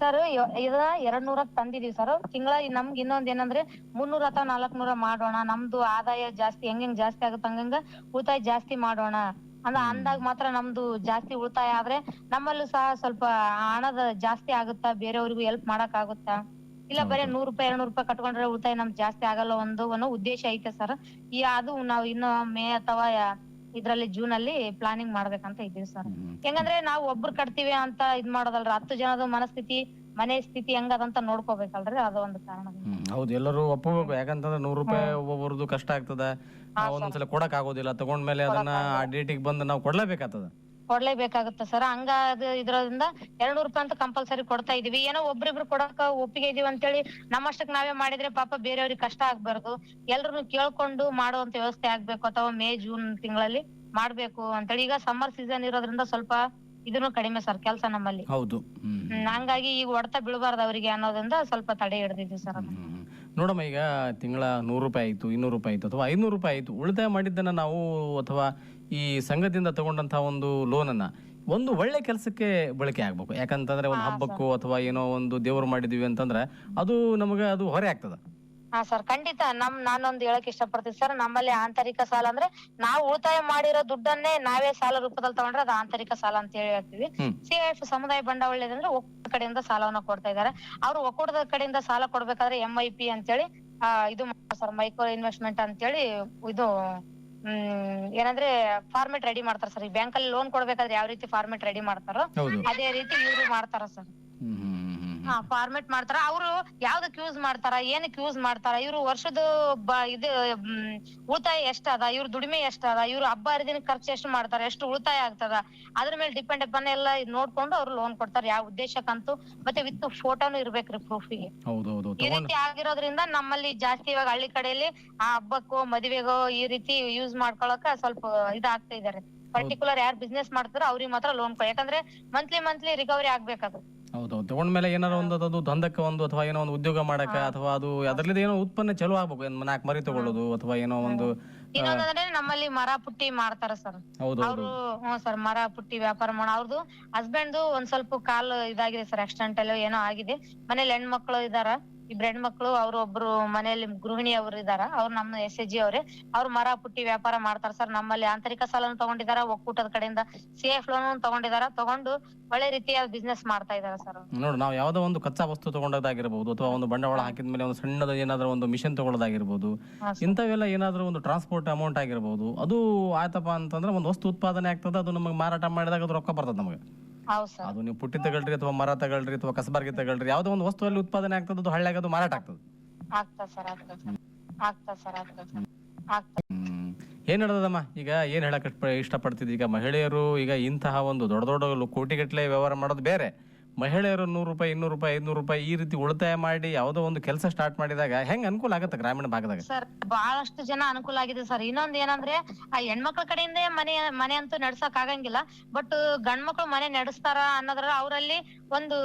ಸರ್ ಇದ ಎರಡ್ ನೂರಕ್ ತಂದಿದೀವಿ ಸರ್. ತಿಂಗಳ ನಮ್ಗೆ ಇನ್ನೊಂದ್ ಏನಂದ್ರೆ ಮುನ್ನೂರ ಅಥವಾ ನಾಲ್ಕ್ ನೂರ ಮಾಡೋಣ. ನಮ್ದು ಆದಾಯ ಜಾಸ್ತಿ ಹೆಂಗ್ ಹೆಂಗ್ ಜಾಸ್ತಿ ಆಗುತ್ತೆ ಹಂಗಂಗ ಉಳಿತಾಯ ಜಾಸ್ತಿ ಮಾಡೋಣ. ಅಂದ ಅಂದಾಗ ಮಾತ್ರ ನಮ್ದು ಜಾಸ್ತಿ ಉಳಿತಾಯ ಆದ್ರೆ ನಮ್ಮಲ್ಲೂ ಸಹ ಸ್ವಲ್ಪ ಹಣದ ಜಾಸ್ತಿ ಆಗುತ್ತಾ? ಬೇರೆಯವರಿಗೂ ಹೆಲ್ಪ್ ಮಾಡಕ್ ಆಗುತ್ತಾ ಇಲ್ಲ ಬರೀ ನೂರ್ ರೂಪಾಯಿ ಎರಡ್ನೂರ್ ರೂಪಾಯಿ ಕಟ್ಕೊಂಡ್ರೆ ಉಳಿತಾಯ ನಮ್ಗೆ ಜಾಸ್ತಿ ಆಗಲ್ಲ ಒಂದು ಅನ್ನೋ ಉದ್ದೇಶ ಐತೆ ಸರ್ ಈ ಅದು ನಾವು ಇನ್ನು ಮೇ ಅಥವಾ ಇದ್ರಲ್ಲಿ ಜೂನ್ ಅಲ್ಲಿ ಪ್ಲಾನಿಂಗ್ ಮಾಡ್ಬೇಕಂತ ಇದ್ದೀವಿ ಸರ್ ಹೆಂಗಂದ್ರೆ ನಾವು ಒಬ್ರು ಕಟ್ತೀವಿ ಅಂತ ಇದ್ ಮಾಡೋದಲ್ರ. ಹತ್ತು ಜನದ ಮನಸ್ಥಿತಿ ಮನೆ ಸ್ಥಿತಿ ಹೆಂಗದಂತ ನೋಡ್ಕೋಬೇಕಲ್ರಿ? ಅದು ಒಂದು ಕಾರಣ. ಹೌದು. ಎಲ್ಲರೂ ಒಪ್ಪಬೇಕು ಯಾಕಂತಂದ್ರೆ ನೂರು ರೂಪಾಯಿ ಒಬ್ಬೊಬ್ರದ್ದು ಕಷ್ಟ ಆಗ್ತದ. ಹಾ, ಒಂದೊಂದ್ಸಲ ಕೊಡಕ್ ಆಗೋದಿಲ್ಲ ತಗೊಂಡ್ಮೇಲೆ ಅದನ್ನ ಆ ಡೇಟಿಗೆ ಬಂದು ನಾವು ಕೊಡ್ಲೇಬೇಕಾಗ್ತದ. ಕೊಡ್ಲೇಬೇಕಾಗುತ್ತೆ ಸರ್. ಹಂಗ ಅದು ಇದ್ರಿಂದ ಎರಡ್ ನೂರ್ ರೂಪಾಯಿ ಅಂತ ಕಂಪಲ್ಸರಿ ಕೊಡ್ತಾ ಇದೀವಿ. ಏನೋ ಒಬ್ರಿಬ್ರು ಕೊಡಕ ಒಪ್ಪಿಗೆ ಇದೀವಿ ಅಂತೇಳಿ ನಮ್ಮಷ್ಟಕ್ ನಾವೇ ಮಾಡಿದ್ರೆ ಪಾಪ ಬೇರೆಯವ್ರಿಗೆ ಕಷ್ಟ ಆಗ್ಬಾರ್ದು. ಎಲ್ರು ಕೇಳ್ಕೊಂಡು ಮಾಡುವಂತ ವ್ಯವಸ್ಥೆ ಆಗ್ಬೇಕು ಅಥವಾ ಮೇ ಜೂನ್ ತಿಂಗಳಲ್ಲಿ ಮಾಡ್ಬೇಕು ಅಂತೇಳಿ. ಈಗ ಸಮ್ಮರ್ ಸೀಸನ್ ಇರೋದ್ರಿಂದ ಸ್ವಲ್ಪ ಇದನ್ನು ಕಡಿಮೆ ಸರ್ ಕೆಲಸ ನಮ್ಮಲ್ಲಿ. ಹೌದು. ಹ್ಮ್. ಹ್ಮ್, ಹಂಗಾಗಿ ಈಗ ಹೊಡ್ತ ಬೀಳಬಾರ್ದು ಅವರಿಗೆ ಅನ್ನೋದ್ರಿಂದ ಸ್ವಲ್ಪ ತಡೆ ಹಿಡ್ದಿದ್ವಿ ಸರ್ ಅದನ್ನ. ನೋಡಮ್ಮ ಈಗ ತಿಂಗಳ ನೂರು ರೂಪಾಯಿ ಆಯಿತು ಇನ್ನೂರು ರೂಪಾಯಿ ಆಯಿತು ಅಥವಾ ಐನೂರು ರೂಪಾಯಿ ಆಯಿತು. ಉಳಿತಾಯ ಮಾಡಿದ್ದನ್ನು ನಾವು ಅಥವಾ ಈ ಸಂಘದಿಂದ ತಗೊಂಡಂಥ ಒಂದು ಲೋನನ್ನು ಒಂದು ಒಳ್ಳೆ ಕೆಲಸಕ್ಕೆ ಬಳಕೆ ಆಗ್ಬೇಕು. ಯಾಕಂತಂದ್ರೆ ಒಂದು ಹಬ್ಬಕ್ಕೂ ಅಥವಾ ಏನೋ ಒಂದು ದೇವರು ಮಾಡಿದೀವಿ ಅಂತಂದ್ರೆ ಅದು ನಮಗೆ ಅದು ಹೊರೆ ಆಗ್ತದ. ಹಾ ಸರ್ ಖಂಡಿತ. ನಮ್ ನಾನೊಂದು ಹೇಳಕ್ ಇಷ್ಟಪಡ್ತೀನಿ ಸರ್. ನಮ್ಮಲ್ಲಿ ಆಂತರಿಕ ಸಾಲ ಅಂದ್ರೆ ನಾವು ಉಳಿತಾಯ ಮಾಡಿರೋ ದುಡ್ಡನ್ನೇ ನಾವೇ ಸಾಲ ರೂಪದಲ್ಲಿ ತಗೊಂಡ್ರೆ ಅದು ಆಂತರಿಕ ಸಾಲ ಅಂತ ಹೇಳಿ ಹೇಳ್ತೀವಿ. ಹ್ಮ್. ಸಿಎಫ್ ಸಮುದಾಯ ಬಂಡವಾಳ ಅಂದ್ರೆ ಒಕ್ಕೂಟದ ಕಡೆಯಿಂದ ಸಾಲವನ್ನ ಕೊಡ್ತಾ ಇದ್ದಾರೆ. ಅವ್ರು ಒಕ್ಕೂಟದ ಕಡೆಯಿಂದ ಸಾಲ ಕೊಡ್ಬೇಕಾದ್ರೆ ಎಂ ಐ ಪಿ ಅಂತೇಳಿ ಆ, ಇದು ಸರ್ ಮೈಕ್ರೋ ಇನ್ವೆಸ್ಟ್ಮೆಂಟ್ ಅಂತೇಳಿ ಇದು ಹ್ಮ್ ಏನಂದ್ರೆ ಫಾರ್ಮೆಟ್ ರೆಡಿ ಮಾಡ್ತಾರೆ ಸರ್. ಈ ಬ್ಯಾಂಕ್ ಅಲ್ಲಿ ಲೋನ್ ಕೊಡ್ಬೇಕಾದ್ರೆ ಯಾವ ರೀತಿ ಫಾರ್ಮೆಟ್ ರೆಡಿ ಮಾಡ್ತಾರೋ ಹೌದು. ಅದೇ ರೀತಿ ಇವ್ರು ಮಾಡ್ತಾರ ಸರ್. ಹ್ಮ್ ಹ್ಮ್ ಹ್ಮ್ ಹ್ಮ್. ಹಾ ಫಾರ್ಮೆಟ್ ಮಾಡ್ತಾರ. ಅವರು ಯಾವ್ದಕ್ ಯೂಸ್ ಮಾಡ್ತಾರ ಏನಕ್ ಯೂಸ್ ಮಾಡ್ತಾರ ಇವ್ರು ವರ್ಷದ ಬ ಇದು ಉಳಿತಾಯ ಎಷ್ಟ್ ಅದ ಇವ್ರ ದುಡಿಮೆ ಎಷ್ಟ್ ಅದ ಇವ್ರು ಹಬ್ಬ ಹರಿದಿನ ಖರ್ಚು ಎಷ್ಟು ಮಾಡ್ತಾರ ಎಷ್ಟು ಉಳಿತಾಯ ಆಗ್ತದ ಅದ್ರ ಮೇಲೆ ಡಿಪೆಂಡ್ ಅಪನ್ ಎಲ್ಲ ಇದ್ ನೋಡ್ಕೊಂಡು ಅವ್ರು ಲೋನ್ ಕೊಡ್ತಾರ. ಯಾವ ಉದ್ದೇಶಕ್ಕಂತೂ ಮತ್ತೆ ವಿತ್ ಫೋಟೋನು ಇರ್ಬೇಕ್ರಿ ಪ್ರೂಫಿಗೆ ಈ ರೀತಿ ಆಗಿರೋದ್ರಿಂದ ನಮ್ಮಲ್ಲಿ ಜಾಸ್ತಿ ಇವಾಗ ಹಳ್ಳಿ ಕಡೆಯಲ್ಲಿ ಆ ಹಬ್ಬಕ್ಕೋ ಮದುವೆಗೋ ಈ ರೀತಿ ಯೂಸ್ ಮಾಡ್ಕೊಳಕ ಸ್ವಲ್ಪ ಇದಾಗ್ತಾ ಇದಾರೆ. ಪರ್ಟಿಕ್ಯುಲರ್ ಯಾರು ಬಿಸ್ನೆಸ್ ಮಾಡ್ತಾರೋ ಅವ್ರಿಗೆ ಮಾತ್ರ ಲೋನ್ ಕೊ ಯಾಕಂದ್ರೆ ಮಂತ್ಲಿ ಮಂತ್ಲಿ ರಿಕವರಿ ಆಗ್ಬೇಕದು ಹೌದೌದು ತಗೊಂಡ್ಮೇಲೆ ಏನಾರ ಒಂದು ಅದು ದಂಧಕ್ಕೆ ಒಂದು ಅಥವಾ ಏನೋ ಒಂದು ಉದ್ಯೋಗ ಮಾಡಕ ಅಥವಾ ಅದು ಅದರಲ್ಲಿ ಏನೋ ಉತ್ಪನ್ನ ಚಲೋ ಆಗ್ಬೇಕು ಏನ್ ನಾಲ್ಕು ಮರಿ ತಗೊಳ್ಳೋದು ಅಥವಾ ಏನೋ ಒಂದು ಇನ್ನೊಂದಂದ್ರೆ ನಮ್ಮಲ್ಲಿ ಮರ ಪುಟ್ಟಿ ಮಾಡ್ತಾರ ಸರ್. ಹೌದೌದು ಅವರು ಹ್ಮ್ ಸರ್ ಮರ ಪುಟ್ಟಿ ವ್ಯಾಪಾರ ಮಾಡೋ ಅವ್ರದ್ದು ಹಸ್ಬೆಂಡ್ ಒಂದ್ ಸ್ವಲ್ಪ ಕಾಲು ಇದಾಗಿದೆ ಸರ್ ಆಕ್ಸಿಡೆಂಟ್ ಅಲ್ಲಿ ಏನೋ ಆಗಿದೆ. ಮನೇಲಿ ಹೆಣ್ಮಕ್ಳು ಇದಾರ. ಇಬ್ರು ಹೆಣ್ಮಕ್ಳು ಅವ್ರು ಒಬ್ರು ಮನೆಯಲ್ಲಿ ಗೃಹಿಣಿ ಅವ್ರು ಇದಾರ ಅವ್ರು ನಮ್ಮ ಎಸ್ ಎ ಜಿ ಅವ್ರೆ. ಅವ್ರು ಮರ ಪುಟ್ಟಿ ವ್ಯಾಪಾರ ಮಾಡ್ತಾರ ಸರ್ ನಮ್ಮಲ್ಲಿ. ಆಂತರಿಕ ಸಾಲನು ತಗೊಂಡಿದಾರ ಒಕ್ಕೂಟದ ಕಡೆಯಿಂದ ಸೇಫ್ ಲೋನ್ ತಗೊಂಡಿದಾರ ತಗೊಂಡು ಒಳ್ಳೆ ರೀತಿಯ ಬಿಸ್ನೆಸ್ ಮಾಡ್ತಾ ಇದಾರ ಸರ್ ನೋಡಿ ನಾವು ಯಾವುದೋ ಒಂದು ಕಚ್ಚಾ ವಸ್ತು ತಗೊಂಡದಾಗಿರ್ಬೋದು ಅಥವಾ ಒಂದು ಬಂಡವಾಳ ಹಾಕಿದ ಮೇಲೆ ಒಂದು ಸಣ್ಣದ ಏನಾದರೂ ಒಂದು ಮಿಷನ್ ತಗೊಳ್ಳೋದಾಗಿರ್ಬೋದು ಇಂಥವೆಲ್ಲ ಏನಾದರೂ ಒಂದು ಟ್ರಾನ್ಸ್ಪೋರ್ಟ್ ಅಮೌಂಟ್ ಆಗಿರ್ಬೋದು ಅದು ಆಯ್ತಪ್ಪ ಅಂತಂದ್ರೆ ಒಂದು ವಸ್ತು ಉತ್ಪಾದನೆ ಆಗ್ತದೆ ಅದು ನಮಗೆ ಮಾರಾಟ ಮಾಡಿದಾಗ ಅದು ರೊಕ್ಕ ಬರ್ತದೆ ನಮಗೆ. ಹೌದ್ ಸರ್. ಅದು ನೀವು ಪುಟ್ಟಿ ತಗೊಳ್ರಿ ಅಥವಾ ಮರ ತಗೊಳ್ರಿ ಅಥವಾ ಕಸಬಾರ್ಗಿ ತಗೊಳ್ರಿ ಯಾವ್ದೋ ಒಂದು ವಸ್ತುವಲ್ಲಿ ಉತ್ಪಾದನೆ ಆಗ್ತದೆ ಅದು ಹಳ್ಳಿಯಾಗ ಅದು ಮಾರಾಟ ಆಗ್ತದೆ. ಆಗ್ತದ ಸರ್ ಆಗ್ತದ ಸರ್. ಆಗ್ತದ ಸರ್ ಆಗ್ತದ ಸರ್. ಆಗ್ತದ. ಹ್ಮ್. ಏನ್ ಹೇಳದಮ್ಮ ಈಗ ಏನ್ ಹೇಳಕ್ ಇಷ್ಟ- ಇಷ್ಟಪಡ್ತಿದ್ದಿ ಈಗ ಮಹಿಳೆಯರು ಈಗ ಇಂತಹ ಒಂದು ದೊಡ್ಡ ದೊಡ್ಡ ಕೋಟಿಗಟ್ಟಲೆ ವ್ಯವಹಾರ ಮಾಡೋದು ಬೇರೆ. ಮಹಿಳೆಯರು ನೂರು ರೂಪಾಯಿ, ಇನ್ನೂರು ರೂಪಾಯಿ, ಐದ್ನೂರು ರೂಪಾಯಿ ಈ ರೀತಿ ಉಳಿತಾಯ ಮಾಡಿ ಯಾವುದೋ ಒಂದು ಕೆಲಸ ಸ್ಟಾರ್ಟ್ ಮಾಡಿದಾಗ ಹೆಂಗ್ ಅನುಕೂಲ ಆಗತ್ತೆ ಗ್ರಾಮೀಣ ಭಾಗದಾಗ? ಸರ್, ಬಹಳಷ್ಟು ಜನ ಅನುಕೂಲ ಆಗಿದೆ ಸರ್. ಇನ್ನೊಂದ್ ಏನಂದ್ರೆ, ಆ ಹೆಣ್ಮಕ್ಳ ಕಡೆಯಿಂದ ಮನೆ ಮನೆ ಅಂತೂ ನಡ್ಸಕ್ ಆಗಂಗಿಲ್ಲ. ಬಟ್ ಗಂಡ್ಮಕ್ಳು ಮನೆ ನಡೆಸ್ತಾರ ಅನ್ನೋದ್ರ ಅವರಲ್ಲಿ ಒಂದು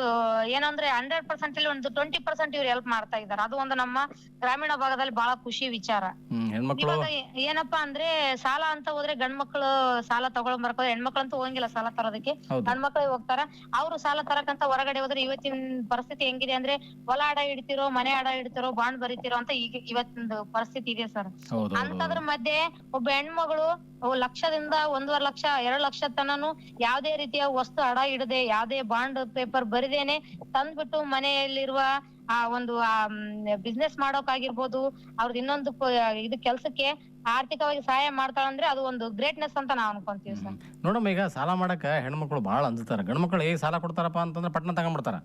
ಏನಂದ್ರೆ ಹಂಡ್ರೆಡ್ ಪರ್ಸೆಂಟ್ ಅಲ್ಲಿ ಒಂದು ಟ್ವೆಂಟಿ ಪರ್ಸೆಂಟ್ ಇವ್ರು ಹೆಲ್ಪ್ ಮಾಡ್ತಾ ಇದ್ದಾರೆ. ಅದು ಒಂದು ನಮ್ಮ ಗ್ರಾಮೀಣ ಭಾಗದಲ್ಲಿ ಬಹಳ ಖುಷಿ ವಿಚಾರ. ಹ್ಮ್ ಹೆಣ್ಮಕ್ಳು ಇವಾಗ ಏನಪ್ಪಾ ಅಂದ್ರೆ ಸಾಲ ಅಂತ ಹೋದ್ರೆ ಗಂಡ್ಮಕ್ಳು ಸಾಲ ತಗೊಳ್ ಬರ್ಕೋದ್ರೆ ಹೆಣ್ಮಕ್ಳಂತೂ ಹೋಗಂಗಿಲ್ಲ ಸಾಲ ತರೋದಕ್ಕೆ. ಹೌದು. ಗಂಡ್ಮಕ್ಳು ಹೋಗ್ತಾರ. ಅವ್ರು ಸಾಲ ತರಕಂತ ಹೊರಗಡೆ ಹೋದ್ರೆ ಇವತ್ತಿನ ಪರಿಸ್ಥಿತಿ ಹೆಂಗಿದೆ ಅಂದ್ರೆ ಹೊಲ ಅಡ ಇಡ್ತಿರೋ ಮನೆ ಅಡ ಇಡ್ತಿರೋ ಬಾಂಡ್ ಬರೀತಿರೋ ಅಂತ ಈಗ ಇವತ್ತಿನ ಪರಿಸ್ಥಿತಿ ಇದೆ ಸರ್. ಹೌದು ಅಂತದ್ರ ಮಧ್ಯೆ ಒಬ್ಬ ಹೆಣ್ಮಗಳು ಅವ್ ಲಕ್ಷದಿಂದ ಒಂದೂವರೆ ಲಕ್ಷ ಎರಡ್ ಲಕ್ಷ ತನನು ಯಾವ್ದೇ ರೀತಿಯ ವಸ್ತು ಅಡ ಇಡದೆ ಯಾವ್ದೇ ಬಾಂಡ್ ಪೇಪರ್ ಬರಿದೇನೆ ತಂದ್ಬಿಟ್ಟು ಮನೆಯಲ್ಲಿರುವ ಆ ಒಂದು ಆ ಬಿಸ್ನೆಸ್ ಮಾಡೋಕಾಗಿರ್ಬೋದು ಅವ್ರದ್ದು ಇನ್ನೊಂದು ಇದು ಕೆಲ್ಸಕ್ಕೆ ಆರ್ಥಿಕವಾಗಿ ಸಹಾಯ ಮಾಡ್ತಾಳಂದ್ರೆ ಅದು ಒಂದು ಗ್ರೇಟ್ನೆಸ್ ಅಂತ ನಾವ್ ಅನ್ಕೊಂತೀವಿ ಸರ್. ನೋಡಮ್ಮ ಈಗ ಸಾಲ ಮಾಡಕ ಹೆಣ್ಮಕ್ಳು ಬಹಳ ಅಂಜುತ್ತಾರ. ಗಂಡ್ಮಕ್ಳು ಏ ಸಾಲ ಕೊಡ್ತಾರಪ್ಪ ಅಂತಂದ್ರೆ ಪಟ್ಟಣ ತಗೊಂಡ್ಬಿಡ್ತಾರ.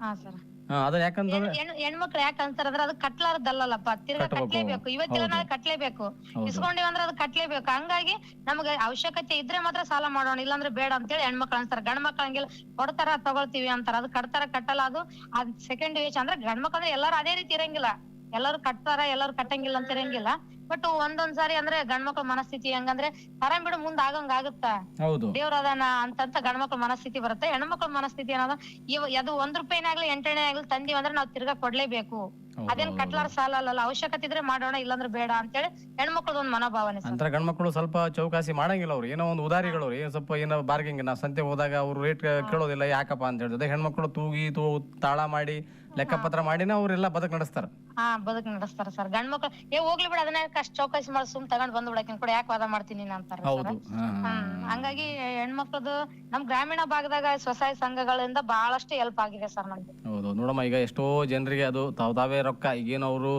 ಹಾ ಸರ್. ಅದ ಯಾಕಂತಂದ್ರೆ ಹೆಣ್ಮಕ್ಳು ಯಾಕೆ ಅಂತಾರಂದ್ರೆ ಅದು ಕಟ್ಲಾರ್ದಲ್ಲಪ್ಪ ತಿರ್ಗಾ. ಕಟ್ಲೇಬೇಕು. ಇವತ್ತಿಲ್ಲ. ನಾಳೆ ಕಟ್ಲೇಬೇಕು. ಇಸ್ಕೊಂಡಿವ್ ಅಂದ್ರೆ ಅದು ಕಟ್ಲೇಬೇಕು. ಹಂಗಾಗಿ ನಮ್ಗೆ ಅವಶ್ಯಕತೆ ಇದ್ರೆ ಮಾತ್ರ ಸಾಲ ಮಾಡೋಣ. ಇಲ್ಲಾಂದ್ರೆ ಬೇಡ ಅಂತೇಳಿ ಹೆಣ್ಮಕ್ಳು ಅಂತಾರ ಗಂಡ್ ಮಕ್ಳು ಹಂಗಿಲ್ಲ ಕೊಡ್ತಾರ ತಗೊಳ್ತೀವಿ ಅಂತಾರ. ಅದು ಕಟ್ತಾರ ಕಟ್ಟಲ್ಲ ಅದು ಅದ್ ಸೆಕೆಂಡ್ ವೇಜ್ ಅಂದ್ರೆ ಗಂಡ್ ಮಕ್ಳು ಅಂದ್ರೆ ಎಲ್ಲಾರು ಅದೇ ರೀತಿ ಇರಂಗಿಲ್ಲ. ಎಲ್ಲಾರು ಕಟ್ತಾರ ಎಲ್ಲಾರು ಕಟ್ಟಂಗಿಲ್ಲ ಅಂತ ಇರಂಗಿಲ್ಲ. ಬಟ್ ಒಂದೊಂದ್ ಸಾರಿ ಅಂದ್ರೆ ಗಂಡ್ ಮಕ್ಳ ಮನಸ್ಥಿತಿ ಹೆಂಗಂದ್ರೆ ತರಂ ಬಿಡು ಮುಂದ್ ಆಗಂಗ್ ಆಗುತ್ತ? ಹೌದು. ದೇವ್ರ ಅದಾನ ಅಂತಂತ ಗಂಡ್ಮಕ್ಳ ಮನಸ್ಥಿತಿ ಬರುತ್ತೆ. ಹೆಣ್ಮಕ್ಳ ಮನಸ್ಥಿತಿ ಏನದ ಇವ ಅದು ಒಂದ್ ರೂಪಾಯಿನೇ ಆಗ್ಲಿ ಎಂಟನೇ ಆಗ್ಲಿ ತಂದಿವಿ ಅಂದ್ರೆ ನಾವ್ ತಿರ್ಗಾ ಕೊಡ್ಲೇಬೇಕು. ಅದೇನ್. ಕಟ್ಲಾರ ಸಾಲ ಅಲ್ಲ ಅವಶ್ಯಕತೆ ಇದ್ರೆ ಮಾಡೋಣ ಇಲ್ಲಾಂದ್ರೆ ಬೇಡ ಅಂತೇಳಿ ಹೆಣ್ಮಕ್ಳದ ಒಂದ್ ಮನೋಭಾವನೆ ಅಂದ್ರೆ ಅಂತರ ಗಂಡ್ಮಕ್ಳು ಸ್ವಲ್ಪ ಚೌಕಾಸಿ ಮಾಡಂಗಿಲ್ಲ ಅವ್ರು. ಏನೋ ಒಂದು ಉದಾರಿಗಳು ಅವ್ರು ಏನೋ ಸ್ವಲ್ಪ ಏನೋ ಬಾರ್ಗಿಂಗ್ ನಾವು ಸಂತೆ ಹೋದಾಗ ಅವ್ರು ರೇಟ್ ಕೇಳೋದಿಲ್ಲ ಯಾಕಪ್ಪ ಅಂತ ಹೇಳಿದ್ರೆ ಹೆಣ್ಮಕ್ಳು ತೂಗಿ ತೂ ತಾಳ ಮಾಡಿ ಲೆಕ್ಕಪತ್ರ ಮಾಡಿನ ಅವರೆಲ್ಲ ಬದುಕು ನಡೆಸ್ತಾರ. ಹಾ ಬದುಕ್ ನಡೆಸ್ತಾರ ಸರ್. ಗಂಡ್ ಮಕ್ಳು ಏ ಹೋಗ್ಲಿ ಬಿಡ ಅದನ್ನ ಕಷ್ಟ ಚೌಕಾಸಿ ಮಾಡಿ ಸುಮ್ ತಗೊಂಡ್ ಬಂದ್ ಬಿಡಕಿನ್ ಕೂಡ ಯಾಕೆ ವಾದ ಮಾಡ್ತೀನಿ ನೀನ್ ಅಂತಾರ ಹೌದು. ಸರ್ ಹಾ, ಹಾ, ಹ್ಮ್ ಹಂಗಾಗಿ ಹೆಣ್ಮಕ್ಳದು ನಮ್ ಗ್ರಾಮೀಣ ಭಾಗದಾಗ ಸ್ವಸಹಾಯ ಸಂಘಗಳಿಂದ ಬಹಳಷ್ಟು ಹೆಲ್ಪ್ ಆಗಿದೆ ಸರ್ ನಮ್ಗೆ. ಹೌದು. ನೋಡಮ್ಮ ಈಗ ಎಷ್ಟೋ ಜನರಿಗೆ ಅದು ತಾವ್ ತಾವೇ ರೊಕ್ಕ ಈಗೇನು ಅವರು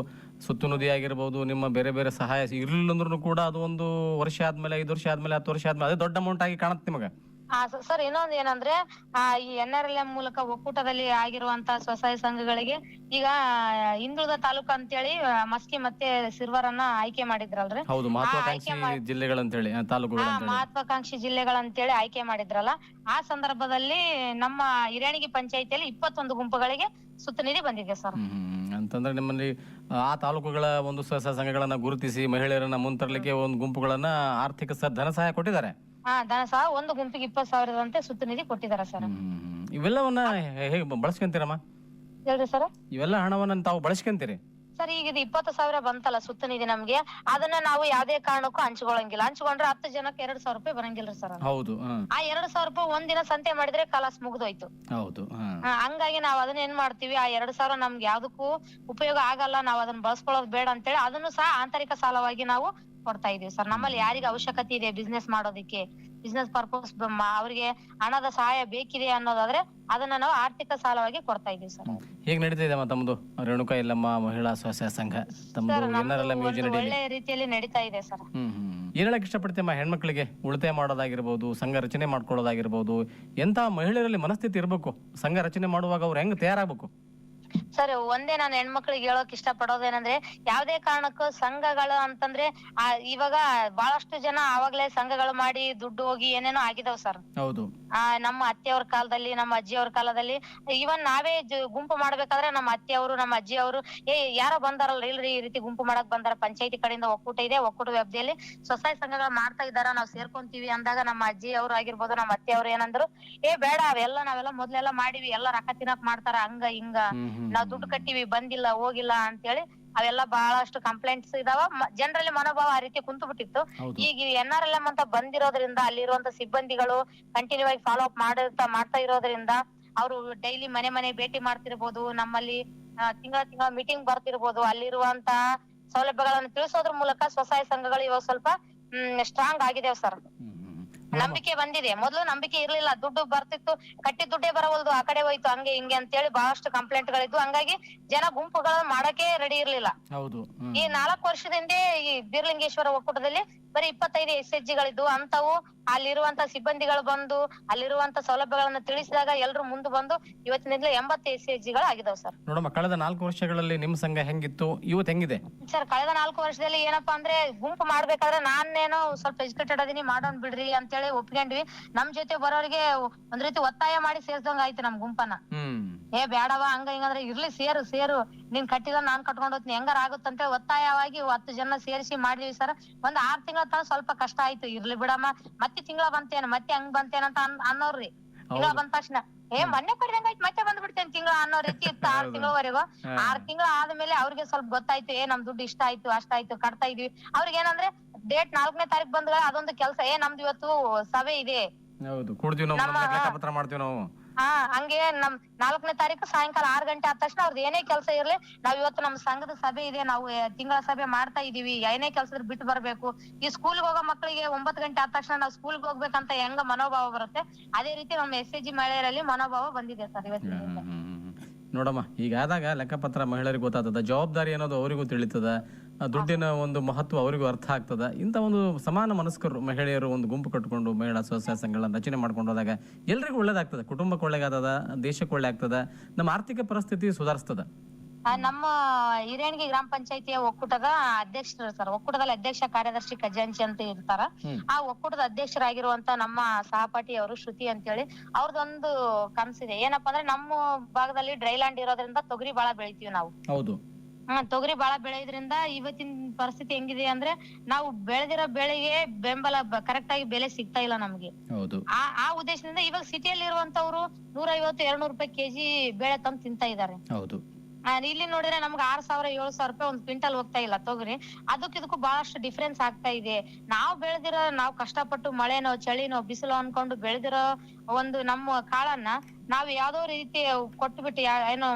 ಸುತ್ತು ನದಿ ಆಗಿರ್ಬೋದು ನಿಮ್ಮ ಬೇರೆ ಬೇರೆ ಸಹಾಯ ಇರ್ಲಿಲ್ಲ ಅಂದ್ರೂ ಕೂಡ ಅದು ಒಂದು ವರ್ಷ ಆದ್ಮೇಲೆ ಐದು ವರ್ಷ ಆದ್ಮೇಲೆ ಹತ್ತು ವರ್ಷ ಆದ್ಮೇಲೆ ಅದೇ ದೊಡ್ಡ ಅಮೌಂಟ್ ಆಗಿ ಕಾಣುತ್ತೆ ನಿಮಗೆ. ಆ ಸರ್ ಇನ್ನೊಂದ್ ಏನಂದ್ರೆ ಆ ಈ ಎನ್ ಆರ್ ಎಲ್ ಎಂ ಮೂಲಕ ಒಕ್ಕೂಟದಲ್ಲಿ ಆಗಿರುವಂತ ಸ್ವಸಹಾಯ ಸಂಘಗಳಿಗೆ ಈಗ ಹಿಂದುಳಿದ ತಾಲೂಕು ಅಂತೇಳಿ ಮಸ್ಕಿ ಮತ್ತೆ ಸಿರ್ವರನ್ನ ಆಯ್ಕೆ ಮಾಡಿದ್ರಲ್ರಿ? ಹೌದು ಮಹತ್ವಾಕಾಂಕ್ಷಿ ಜಿಲ್ಲೆಗಳಂತೇಳಿ ಮಹತ್ವಾಕಾಂಕ್ಷಿ ಜಿಲ್ಲೆಗಳಂತೇಳಿ ಆಯ್ಕೆ ಮಾಡಿದ್ರಲ್ಲ ಆ ಸಂದರ್ಭದಲ್ಲಿ ನಮ್ಮ ಹಿರಿಯಣಗಿ ಪಂಚಾಯತಿಯಲ್ಲಿ ಇಪ್ಪತ್ತೊಂದು ಗುಂಪುಗಳಿಗೆ ಸುತ್ತು ನಿಧಿ ಬಂದಿದೆ ಸರ್. ಅಂತಂದ್ರೆ ನಿಮ್ಮಲ್ಲಿ ಆ ತಾಲೂಕುಗಳ ಒಂದು ಸ್ವಸಹಾಯ ಸಂಘಗಳನ್ನ ಗುರುತಿಸಿ ಮಹಿಳೆಯರನ್ನ ಮುಂತರಲಿಕ್ಕೆ ಒಂದು ಗುಂಪುಗಳನ್ನ ಆರ್ಥಿಕ ಸ ಧನ ಸಹಾಯ ಕೊಟ್ಟಿದ್ದಾರೆ? ಹಾ ಧನ ಸಹ ಒಂದು ಗುಂಪಿಗೆ ಇಪ್ಪತ್ ಸಾವಿರದಂತೆ ಸುತ್ತು ನಿಧಿ ಕೊಟ್ಟಿದ್ದಾರೆ ಸರ್. ಹ್ಮ್. ಇವೆಲ್ಲವನ್ನ ಹೇಗೆ ಬಳಸ್ಕೊಂತೀರಮ್ಮ? ಹೇಳ್ರಿ ಸರ್. ಇವೆಲ್ಲ ಹಣವನ್ನ ತಾವು ಬಳಸ್ಕೊಂತೀರಿ? ಸರ್ ಈಗ ಇದು ಇಪ್ಪತ್ತು ಸಾವಿರ ಬಂತಲ್ಲ ಸುತ್ತನಿದೆ ನಿಧಿ ನಮ್ಗೆ. ಅದನ್ನ ನಾವು ಯಾವ್ದೇ ಕಾರಣಕ್ಕೂ ಹಂಚ್ಕೊಳಂಗಿಲ್ಲ ಹಂಚ್ಕೊಂಡ್ರೆ ಹತ್ತು ಜನಕ್ಕೆ ಎರಡ್ ಸಾವಿರ ರೂಪಾಯಿ ಬರಂಗಿಲ್ಲ ಸರ್ ಹೌದು ಹಾ. ಆ ಎರಡ್ ಸಾವಿರ ರೂಪಾಯಿ ಒಂದಿನ ಸಂತೆ ಮಾಡಿದ್ರೆ ಕಲಾಸ್ ಮುಗ್ದೋಯ್ತು. ಹೌದು ಹಾ ಹಂಗಾಗಿ ನಾವ್ ಅದನ್ನ ಏನ್ ಮಾಡ್ತೀವಿ ಆ ಎರಡ್ ಸಾವಿರ ನಮ್ಗೆ ಯಾವ್ದಕ್ಕೂ ಉಪಯೋಗ ಆಗಲ್ಲ. ನಾವ್ ಅದನ್ನ ಬಳಸ್ಕೊಳ್ಳೋದು ಬೇಡ ಅಂತೇಳಿ ಅದನ್ನು ಸಹ ಆಂತರಿಕ ಸಾಲವಾಗಿ ನಾವು ಕೊಡ್ತಾ ಇದೀವಿ ಸರ್. ನಮ್ಮಲ್ಲಿ ಯಾರಿಗೆ ಅವಶ್ಯಕತೆ ಇದೆ ಬಿಸ್ನೆಸ್ ಮಾಡೋದಿಕ್ಕೆ ಬಿಸ್ನೆಸ್ ಪರ್ಪಸ್ ಅವ್ರಿಗೆ ಹಣದ ಸಹಾಯ ಬೇಕಿದೆ ಅನ್ನೋದಾದ್ರೆ ಅದನ್ನ ನಾವು ಆರ್ಥಿಕ ಸಾಲವಾಗಿ ಕೊಡ್ತಾ ಇದೀವಿ ಸರ್. ಹೇಗೆ ನಡೀತಾ ಇದೆ ತಮ್ಮದು? ರೇಣುಕಾ ಇಲ್ಲಮ್ಮ ಮಹಿಳಾ ಸ್ವಸಹಾಯ ಸಂಘ ತಮ್ಮದು ಸರ್ ಏನಾರೆಲ್ಲ ನಮ್ದು ಒಂದು ಒಳ್ಳೆ ರೀತಿಯಲ್ಲಿ ನಡೀತಾ ಇದೆ ಸರ್. ಏನ್ ಹೇಳಕ್ ಇಷ್ಟಪಡ್ತೀಯಮ್ಮ ಹೆಣ್ಮಕ್ಳಿಗೆ? ಉಳಿತಾಯ ಮಾಡೋದಾಗಿರ್ಬೋದು ಸಂಘ ರಚನೆ ಮಾಡ್ಕೊಳ್ಳೋದಾಗಿರ್ಬೋದು ಎಂತ ಮಹಿಳೆಯರಲ್ಲಿ ಮನಸ್ಥಿತಿ ಇರಬೇಕು ಸಂಘ ರಚನೆ ಮಾಡುವಾಗ ಅವ್ರು ಹೆಂಗ್ ತಯಾರಾಗಬೇಕು? ಸರ್ ಒಂದೇ ನಾನು ಹೆಣ್ಮಕ್ಳಿಗೆ ಹೇಳೋಕ್ ಇಷ್ಟ ಪಡೋದೇನಂದ್ರೆ ಯಾವ್ದೇ ಕಾರಣಕ್ಕೂ ಸಂಘಗಳು ಅಂತಂದ್ರೆ ಆ ಇವಾಗ ಬಹಳಷ್ಟು ಜನ ಅವಾಗ್ಲೇ ಸಂಘಗಳು ಮಾಡಿ ದುಡ್ಡು ಹೋಗಿ ಏನೇನೋ ಆಗಿದಾವ್ ಸರ್. ಹೌದು. ಆ ನಮ್ಮ ಅತ್ತೆಯವ್ರ ಕಾಲದಲ್ಲಿ ನಮ್ಮ ಅಜ್ಜಿಯವ್ರ ಕಾಲದಲ್ಲಿ ಇವನ್ ನಾವೇ ಜ- ಗುಂಪು ಮಾಡ್ಬೇಕಾದ್ರೆ ನಮ್ಮ ಅತ್ತೆಯವರು ನಮ್ಮ ಅಜ್ಜಿಯವರು ಏ ಯಾರೋ ಬಂದಾರಲ್ಲ ಇಲ್ರಿ ಈ ರೀತಿ ಗುಂಪು ಮಾಡಕ್ ಬಂದಾರ ಪಂಚಾಯತಿ ಕಡೆಯಿಂದ ಒಕ್ಕೂಟ ಇದೆ ಒಕ್ಕೂಟ ವ್ಯಾಪ್ತಿಯಲ್ಲಿ ಸ್ವಸಹಾಯ ಸಂಘಗಳು ಮಾಡ್ತಾ ಇದಾರ ನಾವ್ ಸೇರ್ಕೊಂತೀವಿ ಅಂದಾಗ ನಮ್ಮ ಅಜ್ಜಿ ಅವ್ರು ಆಗಿರ್ಬೋದು ನಮ್ಮ ಅತ್ತೆಯವ್ರು ಏನಂದ್ರು ಏ ಬೇಡ ಅವೆಲ್ಲ ನಾವೆಲ್ಲ ಮೊದ್ಲೆಲ್ಲ ಮಾಡಿವಿ ಎಲ್ಲ ರೊಕ್ಕ ತಿನ್ನಕ್ ಮಾಡ್ತಾರ ಹಂಗ ಹಿಂಗ. ಹ್ಮ್ ಹ್ಮ್. ನಾವ್ ದುಡ್ಡು ಕಟ್ಟಿವಿ ಬಂದಿಲ್ಲ ಹೋಗಿಲ್ಲ ಅಂತೇಳಿ ಅವೆಲ್ಲ ಬಹಳಷ್ಟು ಕಂಪ್ಲೇಂಟ್ಸ್ ಇದಾವ. ಜನರಲ್ಲಿ ಮನೋಭಾವ ಆ ರೀತಿ ಕುಂತು ಬಿಟ್ಟಿತ್ತು ಈಗ ಎನ್ ಆರ್ ಎಲ್ ಎಂ ಅಂತ ಬಂದಿರೋದ್ರಿಂದ ಅಲ್ಲಿರುವಂತ ಸಿಬ್ಬಂದಿಗಳು ಕಂಟಿನ್ಯೂ ಆಗಿ ಫಾಲೋ ಅಪ್ ಮಾಡಿರ್ತಾ ಮಾಡ್ತಾ ಇರೋದ್ರಿಂದ ಅವರು ಡೈಲಿ ಮನೆ ಮನೆ ಭೇಟಿ ಮಾಡ್ತಿರ್ಬೋದು ನಮ್ಮಲ್ಲಿ ತಿಂಗಳ ತಿಂಗಳ ಮೀಟಿಂಗ್ ಬರ್ತಿರ್ಬೋದು. ಅಲ್ಲಿರುವಂತ ಸೌಲಭ್ಯಗಳನ್ನು ತಿಳಿಸೋದ್ರ ಮೂಲಕ ಸ್ವಸಹಾಯ ಸಂಘಗಳು ಇವಾಗ ಸ್ವಲ್ಪ ಸ್ಟ್ರಾಂಗ್ ಆಗಿದೇವ್ ಸರ್. ನಂಬಿಕೆ ಬಂದಿದೆ. ಮೊದಲು ನಂಬಿಕೆ ಇರ್ಲಿಲ್ಲ. ದುಡ್ಡು ಬರ್ತಿತ್ತು. ಕಟ್ಟಿ ದುಡ್ಡೇ ಬರವಲ್ದು. ಆ ಕಡೆ ಹೋಯ್ತು ಹಂಗೆ ಹಿಂಗೆ ಅಂತೇಳಿ ಬಹಳಷ್ಟು ಕಂಪ್ಲೇಂಟ್ ಗಳಿದ್ವು. ಹಂಗಾಗಿ ಜನ ಗುಂಪುಗಳನ್ನ ಮಾಡಕ್ಕೆ ರೆಡಿ ಇರ್ಲಿಲ್ಲ. ಹೌದು. ಹ್ಮ್. ಈ ನಾಲ್ಕು ವರ್ಷದಿಂದ ಈ ಬೀರ್ಲಿಂಗೇಶ್ವರ ಒಕ್ಕೂಟದಲ್ಲಿ ಬರೀ ಇಪ್ಪತ್ತೈದು ಎಸ್ ಎಚ್ ಅಂತವು ಅಲ್ಲಿರುವಂತ ಸಿಬ್ಬಂದಿಗಳು ಬಂದು ಅಲ್ಲಿರುವಂತ ಸೌಲಭ್ಯಗಳನ್ನ ತಿಳಿಸಿದಾಗ ಎಲ್ರು ಮುಂದೆ ಬಂದು ಇವತ್ತಿನಿಂದಲೇ ಎಂಬತ್ತು ಎಸ್ ಎಚ್ ಜಿಗಳು ಆಗಿದಾವ್ ಸರ್. ನೋಡಮ್ಮ ಕಳೆದ ನಾಲ್ಕು ವರ್ಷಗಳಲ್ಲಿ ನಿಮ್ಮ ಸಂಘ ಹೆಂಗಿತ್ತು? ಇವತ್ತು ಹೆಂಗಿದೆ? ಸರ್ ಕಳೆದ ನಾಲ್ಕು ವರ್ಷದಲ್ಲಿ ಏನಪ್ಪಾ ಅಂದ್ರೆ ಗುಂಪು ಮಾಡ್ಬೇಕಾದ್ರೆ ನಾನೇನೋ ಸ್ವಲ್ಪ ಎಜುಕೇಟೆಡ್ ಅದೀನಿ ಮಾಡೋಣ ಬಿಡ್ರಿ ಅಂತೇಳಿ ಒಪ್ಕೊಂಡ್ವಿ ನಮ್ ಜೊತೆ ಬರೋರಿಗೆ ಒಂದ್ ರೀತಿ ಒತ್ತಾಯ ಮಾಡಿ ಸೇರ್ಸಂಗ ಆಯ್ತು ನಮ್ ಗುಂಪನ್ನ. ಹ್ಮ್. ಏ ಬೇಡವಾ ಹಂಗ ಹಿಂಗಂದ್ರೆ ಇರ್ಲಿ ಸೇರು ಸೇರು. ನೀನ್ ಕಟ್ಟಿದ ನಾನ್ ಕಟ್ಕೊಂಡ್ ಹೋಗ್ತೀನಿ. ಹೆಂಗಾರ ಆಗುತ್ತಂತ? ಒತ್ತಾಯವಾಗಿ ಹತ್ತು ಜನ ಸೇರಿಸಿ ಮಾಡಿದ್ವಿ ಸರ್. ಒಂದ್ ಆರ್ ತಿಂಗಳ ತನ ಸ್ವಲ್ಪ ಕಷ್ಟ ಆಯ್ತು. ಇರ್ಲಿ ಬಿಡಮ್ಮ. ಮತ್ತೆ ತಿಂಗಳ ಬಂತೇನ? ಮತ್ತೆ ಹಂಗ್ ಬಂತೇನಂತ ಅನ್- ಅನ್ನೋರ್ರಿ ತಿಂಗಳ ಬಂದ ತಕ್ಷಣ. ಏ ಮೊನ್ನೆ ಕಡಿದಂಗ ಆಯ್ತು ಮತ್ತೆ ಬಂದ್ಬಿಡ್ತೇನೆ ತಿಂಗಳ ಅನ್ನೋ ರೀತಿ ಇತ್ತು ಆರ್ ತಿಂಗಳವರೆಗೂ. ಆರ್ ತಿಂಗಳ ಆದ್ಮೇಲೆ ಅವ್ರಿಗೆ ಸ್ವಲ್ಪ ಗೊತ್ತಾಯ್ತು. ಏ ನಮ್ ದುಡ್ಡು ಇಷ್ಟ ಆಯ್ತು ಅಷ್ಟಾಯ್ತು ಕಟ್ತಾ ಇದ್ವಿ. ಅವ್ರಿಗೆ ಏನಂದ್ರೆ ಡೇಟ್ ನಾಲ್ಕನೇ ತಾರೀಕ್ ಬಂದಾಗ ಅದೊಂದು ಕೆಲಸ. ಏ ನಮ್ದು ಇವತ್ತು ಸಭೆ ಇದೆ. ಹೌದು. ಕೂಡ್ತೀವಿ ನಾವು ನಮ್ಮ- ಮಾಡ್ತೀವಿ ನಾವು. ಹಾ ಹಂಗೆ ನಮ್ ನಾಲ್ಕನೇ ತಾರೀಕು ಸಾಯಂಕಾಲ ಆರ್ ಗಂಟೆ ಆದ ತಕ್ಷಣ ಅವ್ರದ್ದು ಏನೇ ಕೆಲಸ ಇರ್ಲಿ ನಾವ್ ಇವತ್ತು ನಮ್ ಸಂಘದ ಸಭೆ ಇದೆ ನಾವು ತಿಂಗಳ ಸಭೆ ಮಾಡ್ತಾ ಇದೀವಿ ಏನೇ ಕೆಲಸ ಬಿಟ್ಟು ಬರ್ಬೇಕು ಈ ಸ್ಕೂಲ್ ಹೋಗೋ ಮಕ್ಕಳಿಗೆ ಒಂಬತ್ ಗಂಟೆ ಆದ ತಕ್ಷಣ ನಾವ್ ಸ್ಕೂಲ್ ಹೋಗ್ಬೇಕಂತ ಹೆಂಗ ಮನೋಭಾವ ಬರುತ್ತೆ ಅದೇ ರೀತಿ ನಮ್ ಎಸ್ ಎ ಜಿ ಮಹಿಳೆಯರಲ್ಲಿ ಮನೋಭಾವ ಬಂದಿದೆ ಸರ್ ಹ್ಮ್. ನೋಡಮ್ಮ ಈಗಾದಾಗ ಲೆಕ್ಕಪತ್ರ ಮಹಿಳೆಯರಿಗೆ ಗೊತ್ತಾಗ್ತದ ಜವಾಬ್ದಾರಿ ಅನ್ನೋದು ಅವರಿಗೂ ತಿಳಿತದ ದುಡ್ಡಿನ ಒಂದು ಮಹತ್ವ ಅವರಿಗೂ ಅರ್ಥ ಆಗ್ತದ. ಇಂಥ ಒಂದು ಸಮಾನ ಮನಸ್ಕರು ಮಹಿಳೆಯರು ಒಂದು ಗುಂಪು ಕಟ್ಟಿಕೊಂಡು ಮಹಿಳಾ ಸ್ವಸಹಾಯ ಸಂಘಗಳನ್ನು ರಚನೆ ಮಾಡ್ಕೊಂಡು ಹೋದಾಗ ಎಲ್ರಿಗೂ ಒಳ್ಳೇದಾಗ್ತದೆ. ಕುಟುಂಬಕ್ಕೆ ಒಳ್ಳೇದಾಗ್ತದ ದೇಶಕ್ಕೆ ಒಳ್ಳೆ ಆಗ್ತದ ನಮ್ಮ ಆರ್ಥಿಕ ಪರಿಸ್ಥಿತಿ ಸುಧಾರಿಸ್ತದ. ನಮ್ಮ ಹಿರೇಣಗಿ ಗ್ರಾಮ ಪಂಚಾಯತಿಯ ಒಕ್ಕೂಟದ ಅಧ್ಯಕ್ಷರು ಸರ್ ಒಕ್ಕೂಟದಲ್ಲಿ ಅಧ್ಯಕ್ಷ ಕಾರ್ಯದರ್ಶಿ ಖಜಾಂಚಿ ಅಂತ ಇರ್ತಾರ ಆ ಒಕ್ಕೂಟದ ಅಧ್ಯಕ್ಷರಾಗಿರುವಂತ ನಮ್ಮ ಸಹಪಾಠಿ ಅವರು ಶ್ರುತಿ ಅಂತೇಳಿ ಅವ್ರದೊಂದು ಕನ್ಸಿದೆ. ಏನಪ್ಪಾ ಅಂದ್ರೆ ನಮ್ಮ ಭಾಗದಲ್ಲಿ ಡ್ರೈಲ್ಯಾಂಡ್ ಇರೋದ್ರಿಂದ ತೊಗರಿ ಬಾಳ ಬೆಳಿತೀವಿ ನಾವು. ಹೌದು. ಹ್ಮ್ ತೊಗರಿ ಬಾಳ ಬೆಳೆಯೋದ್ರಿಂದ ಇವತ್ತಿನ ಪರಿಸ್ಥಿತಿ ಹೆಂಗಿದೆ ಅಂದ್ರೆ ನಾವು ಬೆಳೆದಿರೋ ಬೆಳೆಗೆ ಬೆಂಬಲ ಕರೆಕ್ಟ್ ಆಗಿ ಬೆಲೆ ಸಿಗ್ತಾ ಇಲ್ಲ ನಮ್ಗೆ. ಹೌದು. ಆ ಆ ಉದ್ದೇಶದಿಂದ ಇವಾಗ ಸಿಟಿಯಲ್ಲಿ ಇರುವಂತವ್ರು ನೂರ ಐವತ್ತು ರೂಪಾಯಿ ಕೆಜಿ ಬೆಳೆ ತಂದು ತಿಂತಾ ಇದಾರೆ ಹೌದು. ಇಲ್ಲಿ ನೋಡಿದ್ರೆ ನಮ್ಗೆ ಆರ್ ಸಾವಿರ, ಏಳು ಸಾವಿರ ರೂಪಾಯಿ ಒಂದ್ ಕ್ವಿಂಟಲ್ ಹೋಗ್ತಾ ಇಲ್ಲ. ತೊಗರಿ. ಅದಕ್ಕೆ ಇದಕ್ಕೂ ಬಹಳಷ್ಟು ಡಿಫ್ರೆನ್ಸ್ ಆಗ್ತಾ ಇದೆ. ನಾವು ಬೆಳೆದಿರೋ, ನಾವು ಕಷ್ಟಪಟ್ಟು ಮಳೆನೋ, ಚಳಿನೋ, ಬಿಸಿಲು ಅನ್ಕೊಂಡು ಬೆಳೆದಿರೋ ಒಂದು ನಮ್ಮ ಕಾಳನ್ನ ನಾವು ಯಾವ್ದೋ ರೀತಿ ಕೊಟ್ಬಿಟ್ಟು, ಯಾ- ಏನೋ,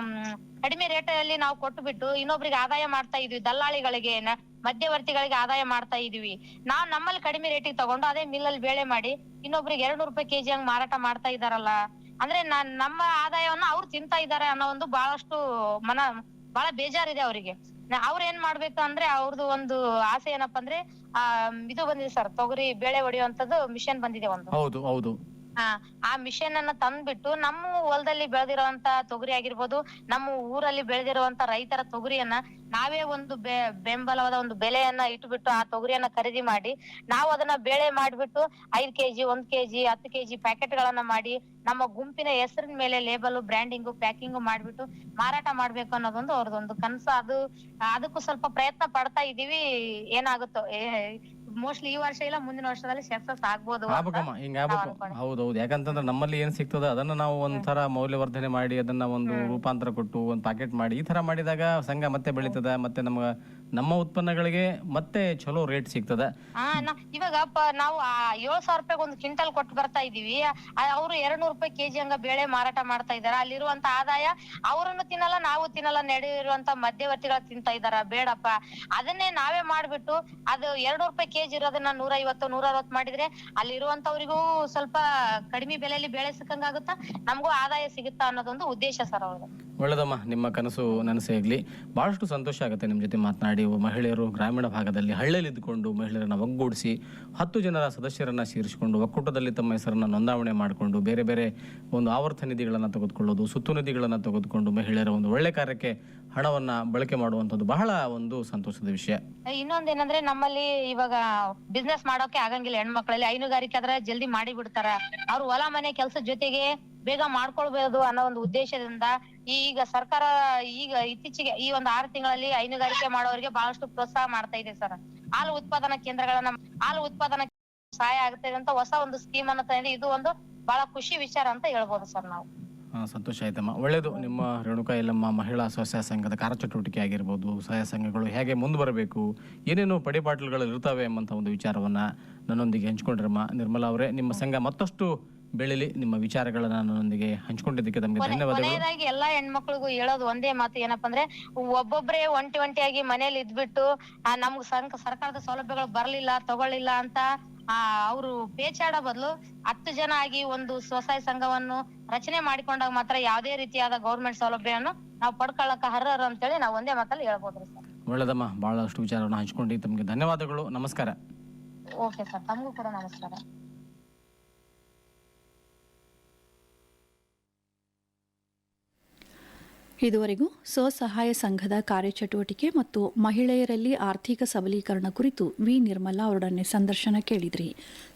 ಕಡಿಮೆ ರೇಟ್ ರೇಟಲ್ಲಿ ನಾವು ಕೊಟ್ಬಿಟ್ಟು ಇನ್ನೊಬ್ರಿಗೆ ಆದಾಯ ಮಾಡ್ತಾ ಇದ್ವಿ. ದಲ್ಲಾಳಿಗಳಿಗೆ ಮಧ್ಯವರ್ತಿಗಳಿಗೆ ಆದಾಯ ಮಾಡ್ತಾ ಇದೀವಿ. ನಾವ್ ನಮ್ಮಲ್ಲಿ ಕಡಿಮೆ ರೇಟಿಗೆ ತಗೊಂಡು ಅದೇ ಮಿಲ್ಲಲ್ಲಿ ಬೇಳೆ ಮಾಡಿ ಇನ್ನೊಬ್ರಿಗೆ ಎರಡ್ ನೂರು ರೂಪಾಯಿ ಕೆಜಿ ಹಂಗ್ ಮಾರಾಟ ಮಾಡ್ತಾ ಇದಾರಲ್ಲ. ಅಂದ್ರೆ ನಾನ್ ನಮ್ಮ ಆದಾಯವನ್ನ ಅವ್ರು ತಿಂತಾ ಇದಾರೆ ಅನ್ನೋ ಒಂದು ಬಹಳಷ್ಟು ಮನ, ಬಹಳ ಬೇಜಾರಿದೆ ಅವರಿಗೆ. ಅವ್ರ ಏನ್ ಮಾಡ್ಬೇಕು ಅಂದ್ರೆ ಅವ್ರದ್ದು ಒಂದು ಆಸೆ ಏನಪ್ಪಾ ಅಂದ್ರೆ, ಆ, ಇದು ಬಂದಿದೆ ಸರ್, ತೊಗರಿ ಬೇಳೆ ಹೊಡೆಯುವಂತದ್ದು ಮಿಷನ್ ಬಂದಿದೆ ಒಂದು. ಹೌದು ಹೌದು. ಆ ಆ ಮಿಷನ್ ಅನ್ನ ತಂದ್ಬಿಟ್ಟು ನಮ್ಮ ಹೊಲದಲ್ಲಿ ಬೆಳೆದಿರುವಂತ ತೊಗರಿ ಆಗಿರ್ಬೋದು, ನಮ್ಮ ಊರಲ್ಲಿ ಬೆಳೆದಿರುವಂತ ರೈತರ ತೊಗರಿಯನ್ನ ನಾವೇ ಒಂದು ಬೆ- ಬೆಂಬಲವಾದ ಒಂದು ಬೆಲೆಯನ್ನ ಇಟ್ಬಿಟ್ಟು ಆ ತೊಗರಿಯನ್ನ ಖರೀದಿ ಮಾಡಿ, ನಾವು ಅದನ್ನ ಬೇಳೆ ಮಾಡ್ಬಿಟ್ಟು ಐದ್ ಕೆಜಿ, ಒಂದ್ ಕೆಜಿ, ಹತ್ತು ಕೆಜಿ ಪ್ಯಾಕೆಟ್ ಗಳನ್ನ ಮಾಡಿ, ನಮ್ಮ ಗುಂಪಿನ ಹೆಸರಿನ ಮೇಲೆ ಲೇಬಲ್ ಬ್ರ್ಯಾಂಡಿಂಗು ಪ್ಯಾಕಿಂಗು ಮಾಡ್ಬಿಟ್ಟು ಮಾರಾಟ ಮಾಡ್ಬೇಕು ಅನ್ನೋದೊಂದು ಅವ್ರದೊಂದು ಕನಸು. ಅದು, ಅದಕ್ಕೂ ಸ್ವಲ್ಪ ಪ್ರಯತ್ನ ಪಡ್ತಾ ಇದೀವಿ, ಏನಾಗುತ್ತೋ ಮೋಸ್ಟ್ಲಿ ಈ ವರ್ಷ ಇಲ್ಲ ಮುಂದಿನ ವರ್ಷದಲ್ಲಿ ಸಕ್ಸಸ್ ಆಗ್ಬೋದು ಅಂತ ಆಗ್ಬೇಕಮ್ಮ ಹಿಂಗ ನಾವ್ ಆಗ್ಬೇಕು. ಹೌದೌದು ಯಾಕಂತಂದ್ರೆ ನಮ್ಮಲ್ಲಿ ಏನ್ ಸಿಗ್ತದ ಅದನ್ನ ನಾವು ಒಂಥರ ಮೌಲ್ಯವರ್ಧನೆ ಮಾಡಿ ಅದನ್ನ ಒಂದು ರೂಪಾಂತರ ಕೊಟ್ಟು ಒಂದು ಪ್ಯಾಕೆಟ್ ಮಾಡಿ ಈ ತರ ಮಾಡಿದಾಗ ಸಂಘ ಮತ್ತೆ ಬೆಳೀತದ ಮತ್ತೆ ನಮ್ಗ ನಮ್ಮ ಉತ್ಪನ್ನಗಳಿಗೆ ಮತ್ತೆ ಚಲೋ ರೇಟ್ ಸಿಗ್ತದೆ. ಆ, ನಾ- ಇವಾಗ ಪ- ನಾವು ಆ ಏಳ್ ಸಾವಿರ ರೂಪಾಯಿ ಒಂದು ಕ್ವಿಂಟಲ್ ಕೊಟ್ಟು ಬರ್ತಾ ಇದೀವಿ ಅವರು ಎರಡ್ ನೂರು ರೂಪಾಯಿ ಕೆಜಿ ಹಂಗ ಬೇಳೆ ಮಾರಾಟ ಮಾಡ್ತಾ ಇದಾರೆ ಅಲ್ಲಿರುವಂತ ಆದಾಯ ಅವರನ್ನು ತಿನ್ನಲ್ಲ ನಾವು ತಿನ್ನಲ್ಲ ನಡೆಯಿರುವಂತ ಮಧ್ಯವರ್ತಿಗಳು ತಿಂತಾ ಇದಾರ ಬೇಡಪ್ಪ. ಅದನ್ನೇ ನಾವೇ ಮಾಡ್ಬಿಟ್ಟು ಅದು ಎರಡ್ ನೂರು ರೂಪಾಯಿ ಕೆಜಿ ಇರೋದನ್ನ ನೂರ ಐವತ್ತು ನೂರ ಅರವತ್ತು ಮಾಡಿದ್ರೆ ಅಲ್ಲಿರುವಂತವ್ರಿಗೂ ಸ್ವಲ್ಪ ಕಡಿಮೆ ಬೆಲೆಯಲ್ಲಿ ಬೇಳೆ ಸಿಕ್ಕಂಗಾಗುತ್ತಾ ನಮಗೂ ಆದಾಯ ಸಿಗುತ್ತಾ ಅನ್ನೋದೊಂದು ಉದ್ದೇಶ ಸರ್ ಅವ್ರದ್ದು. ಒಳ್ಳೆದಮ್ಮ. ನಿಮ್ಮ ಕನಸು ನನಸೇ ಆಗಲಿ ಬಹಳಷ್ಟು ಸಂತೋಷ ಆಗುತ್ತೆ ನಿಮ್ಮ ಜೊತೆ ಮಾತನಾಡಿ. ಮಹಿಳೆಯರು ಗ್ರಾಮೀಣ ಭಾಗದಲ್ಲಿ ಹಳ್ಳಿಯಲ್ಲಿದ್ದುಕೊಂಡು ಮಹಿಳೆಯರನ್ನ ಒಗ್ಗೂಡಿಸಿ ಹತ್ತು ಜನರ ಸದಸ್ಯರನ್ನ ಸೇರಿಸಿಕೊಂಡು ಒಕ್ಕೂಟದಲ್ಲಿ ತಮ್ಮ ಹೆಸರನ್ನ ನೋಂದಾವಣೆ ಮಾಡಿಕೊಂಡು ಬೇರೆ ಬೇರೆ ಒಂದು ಆವರ್ತ ನಿಧಿಗಳನ್ನು ತೆಗೆದುಕೊಳ್ಳೋದು, ಸುತ್ತು ನಿಧಿಗಳನ್ನು ತೆಗೆದುಕೊಂಡು ಮಹಿಳೆಯರ ಒಂದು ಒಳ್ಳೆ ಕಾರ್ಯಕ್ಕೆ ಹಣವನ್ನ ಬಳಕೆ ಮಾಡುವಂತದ್ದು ಬಹಳ ಒಂದು ಸಂತೋಷದ ವಿಷಯ. ಇನ್ನೊಂದೇನಂದ್ರೆ ನಮ್ಮಲ್ಲಿ ಇವಾಗ ಬಿಸ್ನೆಸ್ ಮಾಡೋಕೆ ಆಗಂಗಿಲ್ಲ ಹೆಣ್ಮಕ್ಳಲ್ಲಿ. ಹೈನುಗಾರಿಕೆ ಆದ್ರೆ ಜಲ್ದಿ ಮಾಡಿ ಬಿಡ್ತಾರ ಅವ್ರು ಹೊಲ ಮನೆ ಕೆಲಸ ಜೊತೆಗೆ ಬೇಗ ಮಾಡ್ಕೊಳ್ಬಹುದು ಅನ್ನೋ ಒಂದು ಉದ್ದೇಶದಿಂದ ಈಗ ಸರ್ಕಾರ ಈಗ ಇತ್ತೀಚೆಗೆ ಈ ಒಂದು ಆರು ತಿಂಗಳಲ್ಲಿ ಹೈನುಗಾರಿಕೆ ಮಾಡೋರಿಗೆ ಬಹಳಷ್ಟು ಪ್ರೋತ್ಸಾಹ ಮಾಡ್ತಾ ಇದೆ ಸರ್. ಹಾಲು ಉತ್ಪಾದನಾ ಕೇಂದ್ರಗಳನ್ನ ಹಾಲು ಉತ್ಪಾದನಾ ಸಹಾಯ ಆಗುತ್ತೆ ಅಂತ ಹೊಸ ಒಂದು ಸ್ಕೀಮ್ ಅನ್ನ ತಂದಿದೆ ಇದು ಒಂದು ಬಹಳ ಖುಷಿ ವಿಚಾರ ಅಂತ ಹೇಳ್ಬೋದು ಸರ್ ನಾವು. ಸಂತೋಷ ಆಯ್ತಮ್ಮ. ಒಳ್ಳೆಯದು ನಿಮ್ಮ ರೇಣುಕಾ ಎಲ್ಲಮ್ಮ ಮಹಿಳಾ ಸ್ವಸಹಾಯ ಸಂಘದ ಕಾರ್ಯಚಟುವಟಿಕೆ ಆಗಿರ್ಬೋದು, ಸಹಾಯ ಸಂಘಗಳು ಹೇಗೆ ಮುಂದೆ ಬರಬೇಕು, ಏನೇನು ಪಡಿಪಾಟ್ಲುಗಳು ಇರ್ತವೆ ಎಂಬಂಥ ಒಂದು ವಿಚಾರವನ್ನು ನನ್ನೊಂದಿಗೆ ಹಂಚ್ಕೊಂಡ್ರಮ್ಮ. ನಿರ್ಮಲಾ ಅವರೇ, ನಿಮ್ಮ ಸಂಘ ಮತ್ತಷ್ಟು ಬೆಳಿಲಿ ನಿಮ್ಮ ವಿಚಾರಗಳನ್ನ ನನ್ನೊಂದಿಗೆ ಹಂಚಿಕೊಂಡಿದ್ದಕ್ಕೆ ತಮಗೆ ಧನ್ಯವಾದಗಳು. ಕೊನೆಯದಾಗಿ ಎಲ್ಲಾ ಹೆಣ್ಮಕ್ಳಿಗೂ ಹೇಳೋದು ಒಂದೇ ಮಾತು ಏನಪ್ಪಾ ಅಂದ್ರೆ ಒಬ್ಬೊಬ್ರೇ ಒಂಟಿ ಒಂಟಿಯಾಗಿ ಮನೇಲಿ ಇದ್ಬಿಟ್ಟು ಆ, ನಮ್ಗ್ ಸರ್ಕಾರದ ಸೌಲಭ್ಯಗಳು ಬರ್ಲಿಲ್ಲ ತಗೊಳ್ಳಿಲ್ಲ ಅಂತ ಆ ಅವ್ರು ಪೇಚಾಡೋ ಬದಲು ಹತ್ತು ಜನ ಆಗಿ ಒಂದು ಸ್ವಸಹಾಯ ಸಂಘವನ್ನು ರಚನೆ ಮಾಡಿಕೊಂಡಾಗ ಮಾತ್ರ ಯಾವುದೇ ರೀತಿಯಾದ ಗೌರ್ಮೆಂಟ್ ಸೌಲಭ್ಯವನ್ನು ನಾವು ಪಡ್ಕೊಳ್ಳಕ ಅರ್ಹರು ಅಂತೇಳಿ ನಾವು ಒಂದೇ ಮಾತಲ್ಲಿ ಹೇಳ್ಬೋದ್ರಿ ಸರ್. ಒಳ್ಳೆದಮ್ಮ ಬಹಳಷ್ಟು ವಿಚಾರವನ್ನು ಹಂಚ್ಕೊಂಡು ತಮಗೆ ಧನ್ಯವಾದಗಳು. ನಮಸ್ಕಾರ. ಓಕೆ ಸರ್ ತಮಗೂ ಕೂಡ ನಮಸ್ಕಾರ. ಇದುವರೆಗೂ ಸ್ವಸಹಾಯ ಸಂಘದ ಕಾರ್ಯಚಟುವಟಿಕೆ ಮತ್ತು ಮಹಿಳೆಯರಲ್ಲಿ ಆರ್ಥಿಕ ಸಬಲೀಕರಣ ಕುರಿತು ವಿ. ನಿರ್ಮಲಾ ಅವರೊಡನೆ ಸಂದರ್ಶನ ಕೇಳಿದ್ರಿ.